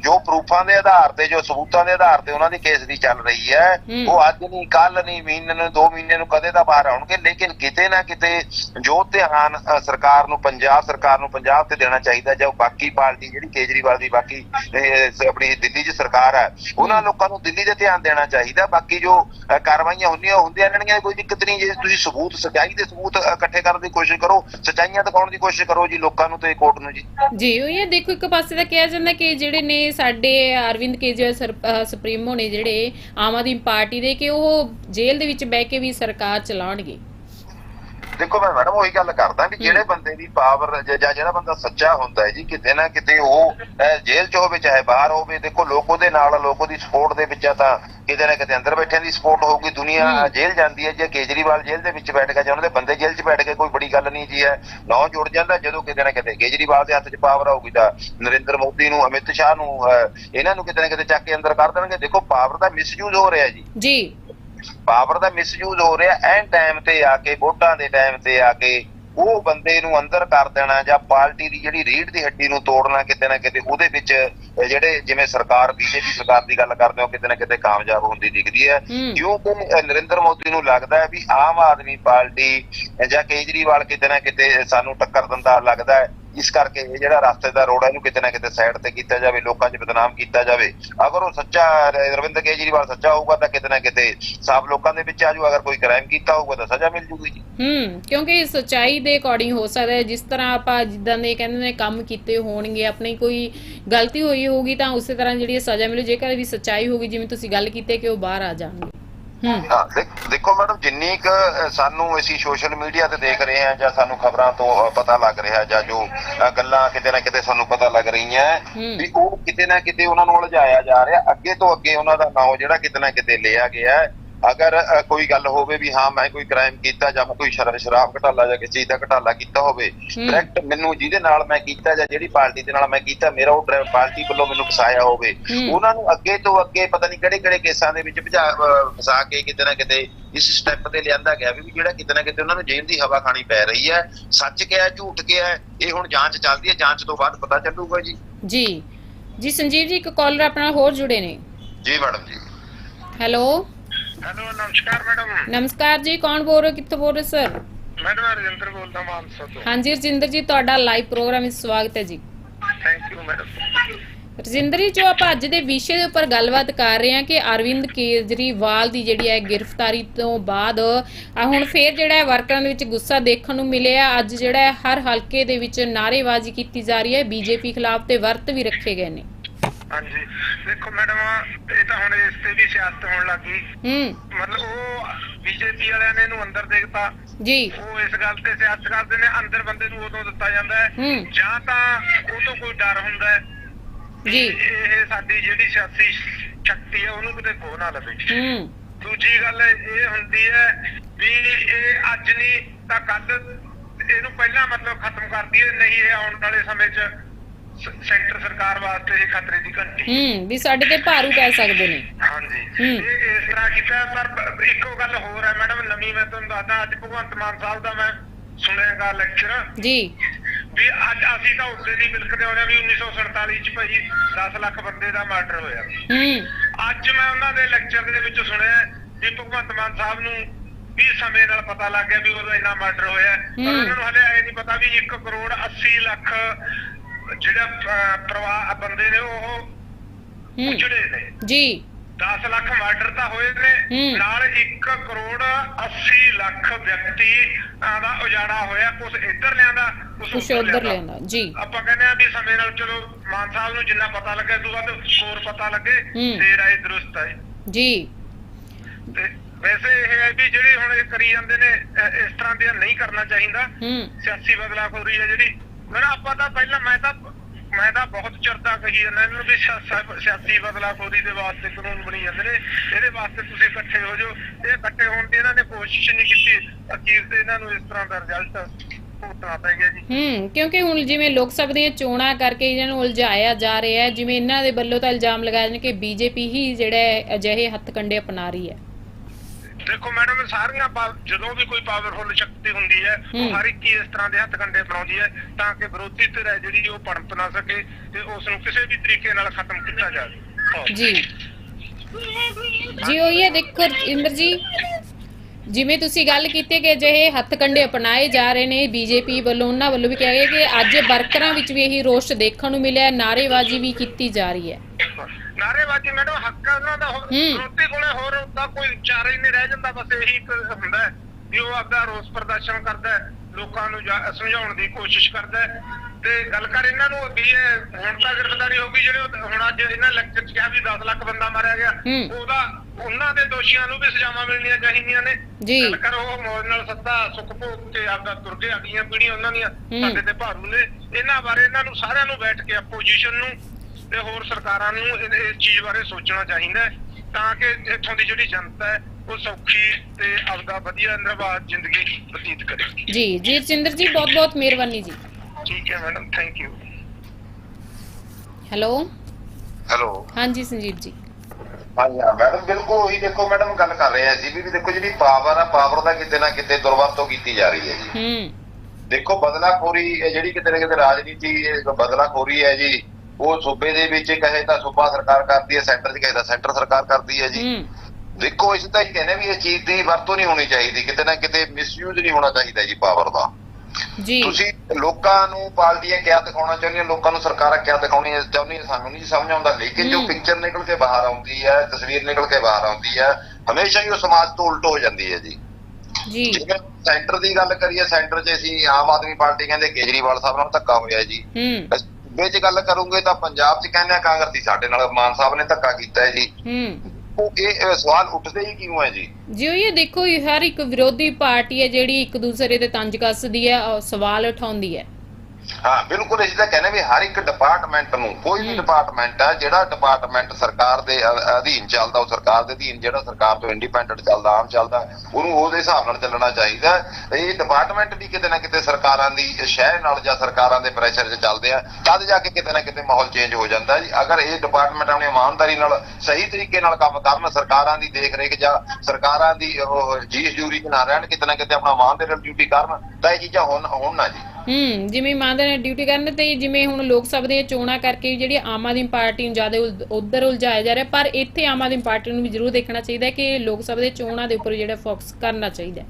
ਜੋ ਪ੍ਰੂਫਾਂ ਦੇ ਆਧਾਰ ਤੇ ਜੋ ਸਬੂਤਾਂ ਦੇ ਆਧਾਰ ਤੇ ਉਹਨਾਂ ਦੀ ਕੇਸ ਦੀ ਚੱਲ ਰਹੀ ਹੈ। ਉਹ ਅੱਜ ਨਹੀਂ ਕੱਲ ਨਹੀਂ ਮਹੀਨੇ ਨੂੰ ਦੋ ਮਹੀਨੇ ਨੂੰ ਕਦੇ ਤਾਂ ਬਾਹਰ ਆਉਣਗੇ ਲੇਕਿਨ ਕਿਤੇ ਨਾ ਕਿਤੇ ਜੋ ਧਿਆਨ ਸਰਕਾਰ ਨੂੰ ਪੰਜਾਬ ਸਰਕਾਰ ਨੂੰ ਪੰਜਾਬ ਤੇ ਦੇਣਾ ਚਾਹੀਦਾ ਜਾਂ ਬਾਕੀ ਪਾਰਟੀ ਜਿਹੜੀ ਕੇਜਰੀਵਾਲ ਦੀ ਬਾਕੀ ਆਪਣੀ ਦਿੱਲੀ 'ਚ ਸਰਕਾਰ ਹੈ ਉਹਨਾਂ ਲੋਕਾਂ ਨੂੰ ਦਿੱਲੀ ਤੇ ਧਿਆਨ ਦੇਣਾ ਚਾਹੀਦਾ। ਬਾਕੀ ਜੋ ਕਾਰਵਾਈਆਂ ਹੁੰਦੀਆਂ ਹੁੰਦੀਆਂ ਰਹਿਣਗੀਆਂ ਕੋਈ ਦਿੱਕਤ ਨਹੀਂ ਜੇ ਤੁਸੀਂ ਸਬੂਤ ਸਚਾਈ ਦੇ ਸਬੂਤ ਇਕੱਠੇ ਕਰਨ ਦੀ ਕੋਸ਼ਿਸ਼ ਕਰੋ, ਸਚਾਈਆਂ ਦਿਖਾਉਣ ਦੀ ਕੋਸ਼ਿਸ਼ ਕਰੋ ਜੀ ਲੋਕਾਂ ਨੂੰ ਤੇ ਕੋਰਟ ਨੂੰ ਜੀ। ਜੀ, ਉਹ ਇਹ ਦੇਖੋ ਇੱਕ ਪਾਸੇ ਤਾਂ ਕਿਹਾ ਜਾਂਦਾ ਕਿ ਜਿਹੜੇ ਨੇ ਸਾਡੇ ਅਰਵਿੰਦ ਕੇਜਰੀਵਾਲ ਸਰ- ਸੁਪਰੀਮੋ ਨੇ ਜਿਹੜੇ ਆਮ ਆਦਮੀ ਪਾਰਟੀ ਦੇ, ਕਿ ਉਹ ਜੇਲ੍ਹ ਦੇ ਵਿੱਚ ਬਹਿ ਕੇ ਵੀ ਸਰਕਾਰ ਚਲਾਉਣਗੇ। ਦੇਖੋ ਮੈਂ ਮੈਡਮ ਉਹੀ ਗੱਲ ਕਰਦਾ ਵੀ ਜਿਹੜੇ ਬੰਦੇ ਦੀ ਪਾਵਰ ਜਾਂ ਜਿਹੜਾ ਬੰਦਾ ਸੱਚਾ ਹੁੰਦਾ ਹੈ ਜੀ ਕਿਤੇ ਨਾ ਕਿਤੇ ਉਹ ਜੇਲ੍ਹ ਚ ਹੋਵੇ ਚਾਹੇ ਬਾਹਰ ਹੋਵੇ ਦੇਖੋ ਲੋਕ ਉਹਦੇ ਨਾਲ ਲੋਕ ਉਹਦੀ ਸਪੋਰਟ ਦੇ ਵਿੱਚ ਆ ਤਾਂ ਕਿਤੇ ਨਾ ਕਿਤੇ ਅੰਦਰ ਬੈਠਿਆਂ ਦੀ ਸਪੋਰਟ ਹੋਊਗੀ ਦੁਨੀਆ। ਜੇਲ੍ਹ ਜਾਂਦੀ ਹੈ ਜੇ ਕੇਜਰੀਵਾਲ ਜੇਲ੍ਹ ਦੇ ਵਿੱਚ ਬੈਠ ਗਿਆ ਜਾਂ ਉਹਨਾਂ ਦੇ ਬੰਦੇ ਜੇਲ੍ਹ 'ਚ ਬੈਠ ਗਏ ਕੋਈ ਬੜੀ ਗੱਲ ਨਹੀਂ ਜੀ ਹੈ ਨੌ ਜੁੜ ਜਾਂਦਾ ਜਦੋਂ ਕਿਤੇ ਨਾ ਕਿਤੇ ਕੇਜਰੀਵਾਲ ਦੇ ਹੱਥ 'ਚ ਪਾਵਰ ਆਊਗੀ ਤਾਂ ਨਰਿੰਦਰ ਮੋਦੀ ਨੂੰ ਅਮਿਤ ਸ਼ਾਹ ਨੂੰ ਇਹਨਾਂ ਨੂੰ ਕਿਤੇ ਨਾ ਕਿਤੇ ਚੱਕ ਕੇ ਅੰਦਰ ਕਰ ਦੇਣਗੇ। ਦੇਖੋ ਪਾਵਰ ਦਾ ਮਿਸਯੂਜ਼ ਹੋ ਰਿਹਾ ਜੀ। ਜੀ। ਪਾਵਰ ਦਾ ਮਿਸਯੂਜ਼ ਹੋ ਰਿਹਾ ਐਨ ਟਾਈਮ ਤੇ ਆ ਕੇ ਵੋਟਾਂ ਦੇ ਟਾਈਮ ਤੇ ਆ ਕੇ ਉਹ ਬੰਦੇ ਨੂੰ ਅੰਦਰ ਕਰ ਦੇਣਾ ਜਾਂ ਪਾਰਟੀ ਦੀ ਜਿਹੜੀ ਰੀੜ ਦੀ ਹੱਡੀ ਨੂੰ ਤੋੜਨਾ ਕਿਤੇ ਨਾ ਕਿਤੇ ਉਹਦੇ ਵਿੱਚ ਜਿਹੜੇ ਜਿਵੇਂ ਸਰਕਾਰ ਬੀਜੇਪੀ ਸਰਕਾਰ ਦੀ ਗੱਲ ਕਰਦੇ ਹੋ ਕਿਤੇ ਨਾ ਕਿਤੇ ਕਾਮਯਾਬ ਹੁੰਦੀ ਦਿਖਦੀ ਹੈ। ਕਿਉਂਕਿ ਨਰਿੰਦਰ ਮੋਦੀ ਨੂੰ ਲੱਗਦਾ ਹੈ ਵੀ ਆਮ ਆਦਮੀ ਪਾਰਟੀ ਜਾਂ ਕੇਜਰੀਵਾਲ ਕਿਤੇ ਨਾ ਕਿਤੇ ਸਾਨੂੰ ਟੱਕਰ ਦਿੰਦਾ ਲੱਗਦਾ ਹੈ ਇਸ ਕਰਕੇ ਇਹ ਜਿਹੜਾ ਰਸਤੇ ਦਾ ਰੋਡ ਹੈ ਇਹਨੂੰ ਕਿਤੇ ਨਾ ਕਿਤੇ ਸਾਈਡ ਤੇ ਕੀਤਾ ਜਾਵੇ, ਲੋਕਾਂ 'ਚ ਬਦਨਾਮ ਕੀਤਾ ਜਾਵੇ। ਅਗਰ ਉਹ ਸੱਚਾ ਰ- ਕੇਜਰੀਵਾਲ ਸੱਚਾ ਹੋਊਗਾ ਤਾਂ ਕਿਤੇ ਨਾ ਕਿਤੇ ਸਭ ਲੋਕਾਂ ਦੇ ਵਿੱਚ ਆਜੂ ਅਗਰ ਕੋਈ ਕ੍ਰਾਈਮ ਕੀਤਾ ਹੋਊਗਾ ਤਾਂ ਸਜ਼ਾ ਮਿਲ ਜੂਗੀ ਜੀ। ਹੂੰ, ਕਿਉਂਕਿ ਸਚਾਈ ਦੇ ਅਕੋਰਡਿੰਗ ਹੋ ਸਕਦਾ ਹੈ। ਜਿਸ ਤਰ੍ਹਾਂ ਆਪਾਂ ਜਿੱਦਾਂ ਦੇ ਕਹਿੰਦੇ ਨੇ ਕੰਮ ਕੀਤੇ ਹੋਣਗੇ, ਆਪਣੀ ਕੋਈ ਗਲਤੀ ਹੋਈ ਹੋਊਗੀ ਤਾਂ ਉਸੇ ਤਰ੍ਹਾਂ ਜਿਹੜੀ ਸਜ਼ਾ ਮਿਲੂ। ਜੇਕਰ ਵੀ ਸਚਾਈ ਹੋਊਗੀ, ਜਿਵੇਂ ਤੁਸੀਂ ਗੱਲ ਕੀਤੀ ਕਿ ਉਹ ਬਾਹਰ ਆ ਜਾਣਗੇ। ਹੂੰ ਦੇਖ- ਮੈਡਮ ਜਿੰਨੀ ਕ ਸਾਨੂੰ ਅਸੀਂ ਸੋਸ਼ਲ ਮੀਡੀਆ ਤੇ ਦੇਖ ਰਹੇ ਹਾਂ ਜਾਂ ਸਾਨੂੰ ਖਬਰਾਂ ਤੋਂ ਪਤਾ ਲੱਗ ਰਿਹਾ ਜਾਂ ਜੋ ਗੱਲਾਂ ਕਿਤੇ ਨਾ ਕਿਤੇ ਸਾਨੂੰ ਪਤਾ ਲੱਗ ਰਹੀਆਂ। ਵੀ ਉਹ ਕਿਤੇ ਨਾ ਕਿਤੇ ਉਹਨਾਂ ਨੂੰ ਉਲਝਾਇਆ ਜਾ ਰਿਹਾ ਅੱਗੇ ਤੋਂ ਅੱਗੇ ਉਹਨਾਂ ਦਾ ਨਾਮ ਜਿਹੜਾ ਕਿਤੇ ਨਾ ਕਿਤੇ ਲਿਆ ਗਿਆ ਹੈ। ਅਗਰ ਕੋਈ ਗੱਲ ਹੋਵੇ ਵੀ ਹਾਂ ਮੈਂ ਕੋਈ ਕ੍ਰਾਈਮ ਕੀਤਾ ਜਾਂ ਮੈਂ ਕੋਈ ਸ਼ਰ- ਸ਼ਰਾਬ ਘਟਾਲਾ ਜਾਂ ਕਿਸੇ ਚੀਜ਼ ਦਾ ਘਟਾਲਾ ਕੀਤਾ ਹੋਵੇ। ਡਾਇਰੈਕਟ ਮੈਨੂੰ ਜਿਹਦੇ ਨਾਲ ਮੈਂ ਕੀਤਾ ਜਾਂ ਜਿਹੜੀ ਪਾਰਟੀ ਦੇ ਨਾਲ ਮੈਂ ਕੀਤਾ ਮੇਰਾ ਉਹ ਪਾਰਟੀ ਵੱਲੋਂ ਮੈਨੂੰ ਫਸਾਇਆ ਹੋਵੇ। ਉਹਨਾਂ ਨੂੰ ਅੱਗੇ ਤੋਂ ਅੱਗੇ ਪਤਾ ਨਹੀਂ ਕਿਹੜੇ ਕਿਹੜੇ ਕੇਸਾਂ ਦੇ ਵਿੱਚ ਫਸਾ ਕੇ ਕਿਤੇ ਨਾ ਕਿਤੇ ਇਸ ਸਟੈਪ ਤੇ ਲਿਆਂਦਾ ਗਿਆ ਵੀ ਜਿਹੜਾ ਕਿਤੇ ਨਾ ਕਿਤੇ ਉਹਨਾਂ ਨੂੰ ਜੇਲ੍ਹ ਦੀ ਹਵਾ ਖਾਣੀ ਪੈ ਰਹੀ ਹੈ। ਸੱਚ ਕਿਹਾ ਝੂਠ ਕਿਹਾ ਇਹ ਹੁਣ ਜਾਂਚ ਚੱਲਦੀ ਹੈ ਜਾਂਚ ਤੋਂ ਬਾਅਦ ਪਤਾ ਚੱਲੂਗਾ ਜੀ। ਜੀ। ਜੀ ਸੰਜੀਵ ਜੀ ਇੱਕ ਕਾਲਰ ਆਪਣਾ ਹੋਰ ਜੁੜੇ ਨੇ। ਜੀ ਮੈਡਮ ਜੀ। ਹੈਲੋ। ਹੈਲੋ ਨਮਸਕਾਰ ਮੈਡਮ। ਨਮਸਕਾਰ ਜੀ ਕੌਣ ਬੋਲ ਰਹੇ ਕਿੱਥੋਂ ਬੋਲ ਰਹੇ ਸਰ? ਮੈਡਮ ਰਜਿੰਦਰ ਬੋਲਦਾ ਮਾਨਸਾ ਤੋਂ। ਹਾਂਜੀ ਰਜਿੰਦਰ ਜੀ ਤੁਹਾਡਾ ਲਾਈਵ ਪ੍ਰੋਗਰਾਮ ਵਿੱਚ ਸਵਾਗਤ ਹੈ ਜੀ। Thank you madam. Rajinder ji ਜੋ ਆਪਾਂ ਅੱਜ ਦੇ ਵਿਸ਼ੇ ਦੇ ਉੱਪਰ ਗੱਲਬਾਤ ਕਰ ਰਹੇ ਹਾਂ ਕਿ ਅਰਵਿੰਦ ਕੇਜਰੀਵਾਲ ਦੀ ਜਿਹੜੀ ਹੈ ਗ੍ਰਿਫਤਾਰੀ ਤੋਂ ਬਾਅਦ ਆ ਹੁਣ ਫੇਰ ਜਿਹੜਾ ਹੈ ਵਰਕਰਾਂ ਦੇ ਵਿੱਚ ਗੁੱਸਾ ਦੇਖਣ ਨੂੰ ਮਿਲਿਆ। ਅੱਜ ਜਿਹੜਾ ਹੈ ਹਰ ਹਲਕੇ ਦੇ ਵਿੱਚ ਨਾਅਰੇਬਾਜ਼ੀ ਕੀਤੀ ਜਾ ਰਹੀ ਹੈ। ਬੀਜੇਪੀ ਖਿਲਾਫ ਤੇ ਵਰਤ ਵੀ ਰੱਖੇ ਗਏ ਨੇ। ਹਾਂਜੀ। ਦੇਖੋ ਮੈਡਮ ਇਹ ਤਾਂ ਹੁਣ ਇਸ ਤੇ ਵੀ ਸਿਆਸਤ ਹੋਣ ਲੱਗੀ ਹੂੰ। ਮਤਲਬ ਉਹ ਬੀਜੇਪੀ ਵਾਲਿਆਂ ਨੇ ਇਹਨੂੰ ਅੰਦਰ ਦੇਖਤਾ। ਜੀ। ਉਹ ਇਸ ਗੱਲ ਤੇ ਸਿਆਸਤ ਕਰਦੇ ਨੇ ਅੰਦਰ ਬੰਦੇ ਨੂੰ ਉਦੋਂ ਦਿੱਤਾ ਜਾਂਦਾ ਹੈ। ਹੂੰ। ਜਾਂ ਤਾਂ ਉਹ ਤੋਂ ਕੋਈ ਡਰ ਹੁੰਦਾ ਹੈ। ਜੀ। ਇਹ ਸਾਡੀ ਜਿਹੜੀ ਸਿਆਸੀ ਸ਼ਕਤੀ ਹੈ ਉਹਨੂੰ ਕਿਤੇ ਖੋ ਨਾ ਲਵੇ। ਹੂੰ। ਦੂਜੀ ਗੱਲ ਇਹ ਹੁੰਦੀ ਹੈ ਵੀ ਇਹ ਅੱਜ ਨਹੀਂ ਤਾਂ ਕੱਲ ਇਹਨੂੰ ਪਹਿਲਾਂ ਮਤਲਬ ਖਤਮ ਕਰ ਦਈਏ ਨਹੀਂ ਇਹ ਆਉਣ ਵਾਲੇ ਸਮੇਂ 'ਚ ਸੈਂਟਰ ਸਰਕਾਰ ਵਾਸਤੇ ਇਹ ਖਤਰੇ ਦੀ ਘੰਟੀ। ਹੂੰ ਵੀ ਸਾਡੇ ਤੇ ਭਾਰੂ ਪੈ ਸਕਦੇ ਨੇ। ਹਾਂਜੀ। ਇਹ ਇਸ ਤਰ੍ਹਾਂ ਕੀਤਾ ਪਰ ਇੱਕੋ ਗੱਲ ਹੋਰ ਹੈ ਮੈਡਮ ਨਵੀਂ ਮੈਂ ਤੁਹਾਨੂੰ ਦੱਸਦਾ ਅੱਜ ਭਗਵੰਤ ਮਾਨ ਸਾਹਿਬ ਦਾ ਮੈਂ ਸੁਣਿਆਗਾ ਲੈਕਚਰ ਜੀ। ਵੀ ਅੱਜ ਅਸੀਂ ਤਾਂ ਉਸੇ ਦੀ ਮਿਲਕਦੇ ਹੋਣੇ ਵੀ 1947 ਚ ਭਾਈ 10 ਲੱਖ ਬੰਦੇ ਦਾ ਮਰਡਰ ਹੋਇਆ। ਹੂੰ। ਅੱਜ ਮੈਂ ਉਹਨਾਂ ਦੇ ਲੈਕਚਰ ਦੇ ਵਿੱਚ ਸੁਣਿਆ ਵੀ ਭਗਵੰਤ ਮਾਨ ਸਾਹਿਬ ਨੂੰ ਵੀ ਸਮੇਂ ਨਾਲ ਪਤਾ ਲੱਗ ਗਿਆ ਵੀ ਉਦੋਂ ਇੰਨਾ ਮਰਡਰ ਹੋਇਆ। ਪਰ। ਉਹਨਾਂ ਨੂੰ ਹਲੇ ਇਹ ਨਹੀਂ ਪਤਾ ਵੀ 1 ਕਰੋੜ 80 ਲੱਖ ਜਿਹੜਾ ਪਰਿਵਾਰ ਬੰਦੇ ਨੇ ਉਹ ਹੂੰ। ਉਜੜੇ ਨੇ। ਜੀ। 10 ਲੱਖ ਮਰਡਰ ਤਾਂ ਹੋਏ ਨੇ। ਹੂੰ। ਨਾਲ 1 ਕਰੋੜ 80 ਲੱਖ ਵਿਅਕਤੀ ਦਾ ਉਜਾੜਾ ਹੋਇਆ। ਕੁਝ ਇੱਧਰ ਲਿਆਂਦਾ ਕੁਛ ਉਧਰ ਲਿਆਂਦਾ। ਜੀ। ਆਪਾਂ ਕਹਿੰਦੇ ਆ ਵੀ ਸਮੇਂ ਨਾਲ ਚਲੋ ਮਾਨ ਸਾਹਿਬ ਨੂੰ ਜਿੰਨਾ ਪਤਾ ਲੱਗੇ ਤੋਂ ਬਾਅਦ ਹੋਰ ਪਤਾ ਲੱਗੇ ਹੂੰ। ਦੇਰ ਆਏ ਦਰੁਸਤ ਆਏ। ਜੀ। ਤੇ ਵੈਸੇ ਇਹ ਹੈ ਵੀ ਜਿਹੜੇ ਹੁਣ ਇਹ ਕਰੀ ਜਾਂਦੇ ਨੇ ਇਸ ਤਰ੍ਹਾਂ ਦੀਆਂ ਨਹੀਂ ਕਰਨਾ ਚਾਹੀਦਾ। ਹੂੰ। ਸਿਆਸੀ ਬਦਲਾਖੋਰੀ ਹੈ ਜਿਹੜੀ। ਮੈਂ ਨਾ, ਆਪਾਂ ਤਾਂ ਪਹਿਲਾਂ ਮੈਂ ਤਾਂ ਮੈਂ ਤਾਂ ਬਹੁਤ ਚਰਚਾ ਕਹੀ ਜਾਂਦਾ। ਇਹਨਾਂ ਨੂੰ ਵੀ ਸਿਆਸੀ ਬਦਲਾਖੋਰੀ ਦੇ ਵਾਸਤੇ ਕਾਨੂੰਨ ਬਣੀ ਜਾਂਦੇ ਨੇ। ਇਹਦੇ ਵਾਸਤੇ ਤੁਸੀਂ ਇਕੱਠੇ ਹੋ ਜਾਓ। ਇਹ ਇਕੱਠੇ ਹੋਣ ਦੀ ਇਹਨਾਂ ਨੇ ਕੋਸ਼ਿਸ਼ ਨਹੀਂ ਕੀਤੀ। ਅਖੀਰ ਤੇ ਇਹਨਾਂ ਨੂੰ ਇਸ ਤਰ੍ਹਾਂ ਦਾ ਰਿਜ਼ਲਟ ਭੁਗਤਣਾ ਹੂੰ, ਕਿਉਂਕਿ ਹੁਣ ਜਿਵੇਂ ਲੋਕ ਸਭਾ ਦੀਆਂ ਚੋਣਾਂ ਕਰਕੇ ਇਹਨਾਂ ਨੂੰ ਉਲਝਾਇਆ ਜਾ ਰਿਹਾ ਹੈ, ਜਿਵੇਂ ਇਹਨਾਂ ਦੇ ਵੱਲੋਂ ਤਾਂ ਇਲਜ਼ਾਮ ਲਗਾਏ ਨੇ ਕਿ ਬੀਜੇਪੀ ਹੀ ਜਿਹੜਾ ਹੈ ਅਜਿਹੇ ਹੱਥਕੰਡੇ ਅਪਣਾ ਰਹੀ ਹੈ। ਦੇਖੋ ਮੈਡਮ ਸਾਰੀਆਂ ਜਦੋਂ ਵੀ ਕੋਈ ਪਾਵਰਫੁਲ ਸ਼ਕਤੀ ਹੁੰਦੀ ਹੈ ਹੂੰ। ਉਹ ਹਰ ਇੱਕ ਹੀ ਇਸ ਤਰ੍ਹਾਂ ਦੇ ਹੱਥ ਕੰਡੇ ਬਣਾਉਂਦੀ ਹੈ ਤਾਂ ਕਿ ਵਿਰੋਧੀ ਧਿਰ ਹੈ ਜਿਹੜੀ ਉਹ ਪਣਪ ਨਾ ਸਕੇ ਤੇ ਉਸ ਨੂੰ ਕਿਸੇ ਵੀ ਤਰੀਕੇ ਨਾਲ ਖਤਮ ਕੀਤਾ ਜਾਵੇ। ਜੀ। ਜੀ ਉਹੀ ਹੈ ਦੇਖੋ ਇੰਦਰ ਜੀ ਜਿਵੇਂ ਤੁਸੀਂ ਗੱਲ ਕੀਤੀ ਕਿ ਅਜਿਹੇ ਹੱਥ ਕੰਡੇ ਅਪਣਾਏ ਜਾ ਰਹੇ ਨੇ ਬੀਜੇਪੀ ਵੱਲੋਂ ਉਹਨਾਂ ਵੱਲੋਂ ਵੀ ਕਿਹਾ ਗਿਆ ਕਿ ਅੱਜ ਵਰਕਰਾਂ ਵਿੱਚ ਵੀ ਇਹੀ ਰੋਸ਼ ਦੇਖਣ ਨੂੰ ਮਿਲਿਆ ਨਾਰੇਬਾਜ਼ੀ ਵੀ ਕੀਤੀ ਜਾ ਰਹੀ ਹੈ। ਨਾਰੇਬਾਜ਼ੀ ਮੈਡਮ ਹੱਕ ਉਹਨਾਂ ਦਾ। ਵਿਰੋਧੀ ਕੋਲੇ ਹੋਰ ਤਾਂ ਕੋਈ ਚਾਰਾ ਹੀ ਨਹੀਂ ਰਹਿ ਜਾਂਦਾ ਬਸ ਇਹੀ ਇੱਕ ਹੁੰਦਾ ਹੈ ਵੀ ਉਹ ਆਪਦਾ ਰੋਸ ਪ੍ਰਦਰਸ਼ਨ ਕਰਦਾ ਹੈ ਲੋਕਾਂ ਨੂੰ ਜਾ- ਸਮਝਾਉਣ ਦੀ ਕੋਸ਼ਿਸ਼ ਕਰਦਾ ਹੈ ਤੇ ਗੱਲ ਕਰ ਇਹਨਾਂ ਨੂੰ ਵੀ ਇਹ ਹੁਣ ਤਾਂ ਗ੍ਰਿਫਤਾਰੀ ਹੋ ਗਈ ਜਿਹੜੇ ਉਹ- ਹੁਣ ਅੱਜ ਇਹਨਾਂ ਲੈਕਚਰ ਚ ਕਿਹਾ ਵੀ 10 ਲੱਖ ਬੰਦਾ ਮਾਰਿਆ ਗਿਆ ਹੂੰ। ਉਹਦਾ ਉਹਨਾਂ ਦੇ ਦੋਸ਼ੀਆਂ ਨੂੰ ਵੀ ਸਜ਼ਾਵਾਂ ਮਿਲਣੀਆਂ ਚਾਹੀਦੀਆਂ ਨੇ ਜੀ। ਗੱਲ ਕਰ ਉਹ ਮੌਜ ਨਾਲ ਸੱਤਾ ਸੁੱਖ ਭੋਗ ਕੇ ਆਪਦਾ ਤੁਰ ਕੇ ਅਗਲੀਆਂ ਪੀੜ੍ਹੀਆਂ ਉਹਨਾਂ ਦੀਆਂ ਹੂੰ। ਸਾਡੇ ਤੇ ਭਾਰੂ ਨੇ ਇਹਨਾਂ ਬਾਰੇ ਇਹਨਾਂ ਨੂੰ ਸਾਰਿਆਂ ਨੂੰ ਬੈਠ ਕੇ ਆਪੋਜੀਸ਼ਨ ਨੂੰ ਤੇ ਹੋਰ ਸਰਕਾਰਾਂ ਨੂੰ ਇਹ- ਇਸ ਚੀਜ਼ ਬਾਰੇ ਸੋਚਣਾ ਚਾਹੀਦਾ ਹੈ ਤਾਂ ਕਿ ਇੱਥੋਂ ਦੀ ਜਿਹੜੀ ਜਨਤਾ ਹੈ ਉਹ ਸੌਖੀ ਤੇ ਆਪਦਾ ਵਧੀਆ ਨਿਰਵਾਹ ਜ਼ਿੰਦਗੀ ਬਤੀਤ ਕਰੇ। ਜੀ ਜੀ ਰਜਿੰਦਰ ਜੀ ਬਹੁਤ ਬਹੁਤ ਮਿਹਰਬਾਨੀ ਜੀ। ਠੀਕ ਹੈ madam thank you hello? Hello. ਹਾਂਜੀ ਸੰਜੀਵ ਜੀ। ਹਾਂਜੀ ਹਾਂ ਮੈਡਮ ਬਿਲਕੁਲ ਉਹੀ ਦੇਖੋ ਮੈਡਮ ਗੱਲ ਕਰ ਰਹੇ ਆ ਅਸੀਂ ਵੀ ਵੀ ਦੇਖੋ ਜਿਹੜੀ ਪਾਵਰ ਆ ਪਾਵਰ ਦਾ ਕਿਤੇ ਨਾ ਕਿਤੇ ਦੁਰਵਰਤੋਂ ਕੀਤੀ ਜਾ ਰਹੀ ਹੈ ਜੀ। ਹੂੰ। ਦੇਖੋ ਬਦਲਾਖੋਰੀ ਇਹ ਜਿਹੜੀ ਕਿਤੇ ਨਾ ਕਿਤੇ ਰਾਜਨੀਤੀ ਇਹ ਬਦਲਾਖੋਰੀ ਹੈ ਜੀ। ਉਹ ਸੂਬੇ ਦੇ ਵਿੱਚ ਕਹੇ ਤਾਂ ਸੂਬਾ ਸਰਕਾਰ ਕਰਦੀ ਹੈ ਸੈਂਟਰ 'ਚ ਕਹੇ ਤਾਂ ਸੈਂਟਰ ਸਰਕਾਰ ਕਰਦੀ ਹੈ ਜੀ। ਦੇਖੋ ਇਸ ਤਾਂ ਹੀ ਕਹਿੰਦੇ ਵੀ ਇਸ ਚੀਜ਼ ਦੀ ਵਰਤੋਂ ਨਹੀਂ ਹੋਣੀ ਚਾਹੀਦੀ ਕਿਤੇ ਨਾ ਕਿਤੇ ਮਿਸਯੂਜ਼ ਨਹੀਂ ਹੋਣਾ ਚਾਹੀਦਾ ਜੀ ਪਾਵਰ ਦਾ। ਜੀ। ਤੁਸੀਂ ਲੋਕਾਂ ਨੂੰ ਪਾਰਟੀਆਂ ਕਿਆ ਦਿਖਾਉਣਾ ਚਾਹੁੰਦੀਆਂ ਲੋਕਾਂ ਨੂੰ ਸਰਕਾਰਾਂ ਕਿਆ ਦਿਖਾਉਣੀਆਂ ਚਾਹੁੰਦੀਆਂ ਸਾਨੂੰ ਨਹੀਂ ਸਮਝ ਆਉਂਦਾ। ਲੇਕਿਨ ਜੋ। ਪਿਕਚਰ ਨਿਕਲ ਕੇ ਬਾਹਰ ਆਉਂਦੀ ਹੈ ਤਸਵੀਰ ਨਿਕਲ ਕੇ ਬਾਹਰ ਆਉਂਦੀ ਹੈ ਹਮੇਸ਼ਾ ਹੀ ਉਹ ਸਮਾਜ ਤੋਂ ਉਲਟ ਹੋ ਜਾਂਦੀ ਹੈ ਜੀ। ਜੀ। ਜਿਵੇਂ ਸੈਂਟਰ ਦੀ ਗੱਲ ਕਰੀਏ ਸੈਂਟਰ 'ਚ ਅਸੀਂ ਆਮ ਆਦਮੀ ਪਾਰਟੀ ਕਹਿੰਦੇ ਕੇਜਰੀਵਾਲ ਸਾਹਿਬ ਨਾਲ ਧੱਕਾ ਹੋਇਆ ਜੀ। ਹੂੰ। ਸੂਬੇ 'ਚ ਗੱਲ ਕਰੂੰਗੇ ਤਾਂ ਪੰਜਾਬ 'ਚ ਕਹਿੰਦੇ ਆ ਕਾਂਗਰਸੀ ਸਾਡੇ ਨਾਲ ਮਾਨ ਸਾਹਿਬ ਨੇ ਧੱਕਾ ਕੀਤਾ ਹੈ ਜੀ। ਹੂੰ। ਉਹ ਇਹ ਸਵਾਲ ਉੱਠਦੇ ਹੀ ਕਿਉਂ ਹੈ ਜੀ? ਜੀ ਉਹ ਇਹ ਦੇਖੋ ਹਰ ਇੱਕ ਵਿਰੋਧੀ ਪਾਰਟੀ ਹੈ ਜਿਹੜੀ ਇੱਕ ਦੂਸਰੇ ਤੇ ਤੰਜ ਕੱਸਦੀ ਹੈ ਸਵਾਲ ਉਠਾਉਂਦੀ ਹੈ। ਹਾਂ ਬਿਲਕੁਲ ਅਸੀਂ ਤਾਂ ਕਹਿੰਦੇ ਵੀ ਹਰ ਇੱਕ ਡਿਪਾਰਟਮੈਂਟ ਨੂੰ ਕੋਈ ਵੀ। ਡਿਪਾਰਟਮੈਂਟ ਹੈ ਜਿਹੜਾ ਡਿਪਾਰਟਮੈਂਟ ਸਰਕਾਰ ਦੇ ਅਧੀਨ ਚੱਲਦਾ ਉਹ ਸਰਕਾਰ ਦੇ ਅਧੀਨ ਜਿਹੜਾ ਸਰਕਾਰ ਤੋਂ ਇੰਡੀਪੈਂਡੈਂਟ ਚੱਲਦਾ ਆਮ ਚੱਲਦਾ ਉਹਨੂੰ ਉਹਦੇ ਹਿਸਾਬ ਨਾਲ ਚੱਲਣਾ ਚਾਹੀਦਾ। ਇਹ ਡਿਪਾਰਟਮੈਂਟ ਵੀ ਕਿਤੇ ਨਾ ਕਿਤੇ ਸਰਕਾਰਾਂ ਦੀ ਸ਼ਹਿ ਨਾਲ ਜਾਂ ਸਰਕਾਰਾਂ ਦੇ ਪ੍ਰੈਸ਼ਰ 'ਚ ਚੱਲਦੇ ਆ ਤਦ ਜਾ ਕੇ ਕਿਤੇ ਨਾ ਕਿਤੇ ਮਾਹੌਲ ਚੇਂਜ ਹੋ ਜਾਂਦਾ ਜੀ ਅਗਰ ਇਹ ਡਿਪਾਰਟਮੈਂਟ ਆਪਣੀ ਇਮਾਨਦਾਰੀ ਨਾਲ ਸਹੀ ਤਰੀਕੇ ਨਾਲ ਕੰਮ ਕਰਨ ਸਰਕਾਰਾਂ ਦੀ ਦੇਖ ਰੇਖ ਜਾਂ ਸਰਕਾਰਾਂ ਦੀ ਉਹ ਜੀ ਹਜ਼ੂਰੀ 'ਚ ਨਾ ਰਹਿਣ ਕਿਤੇ ਨਾ ਕਿਤੇ ਆਪਣਾ ਇਮਾਨਦਾਰੀ ਨਾਲ ਡਿਊਟੀ ਕਰਨ ਤਾਂ ਇਹ ਚੀਜ਼ਾਂ ਹੋਣ ਹੋਣ ਨਾ ਜੀ ਹੂੰ ਜਿਵੇਂ ਇਮਾਨਦਾਰ ਨੇ ਡਿਊਟੀ ਕਰਨ ਤੇ ਜਿਵੇਂ ਹੁਣ ਲੋਕ ਸਭਾ ਦੀਆਂ ਚੋਣਾਂ ਕਰਕੇ ਜਿਹੜੀ ਆਮ ਆਦਮੀ ਪਾਰਟੀ ਨੂੰ ਜ਼ਿਆਦਾ ਉੱਧਰ ਉਲਝਾਇਆ ਜਾ ਰਿਹਾ ਪਰ ਇੱਥੇ ਆਮ ਆਦਮੀ ਪਾਰਟੀ ਨੂੰ ਵੀ ਜ਼ਰੂਰ ਦੇਖਣਾ ਚਾਹੀਦਾ ਕਿ ਲੋਕ ਸਭਾ ਦੇ ਚੋਣਾਂ ਦੇ ਉੱਪਰ ਜਿਹੜਾ ਫੋਕਸ ਕਰਨਾ ਚਾਹੀਦਾ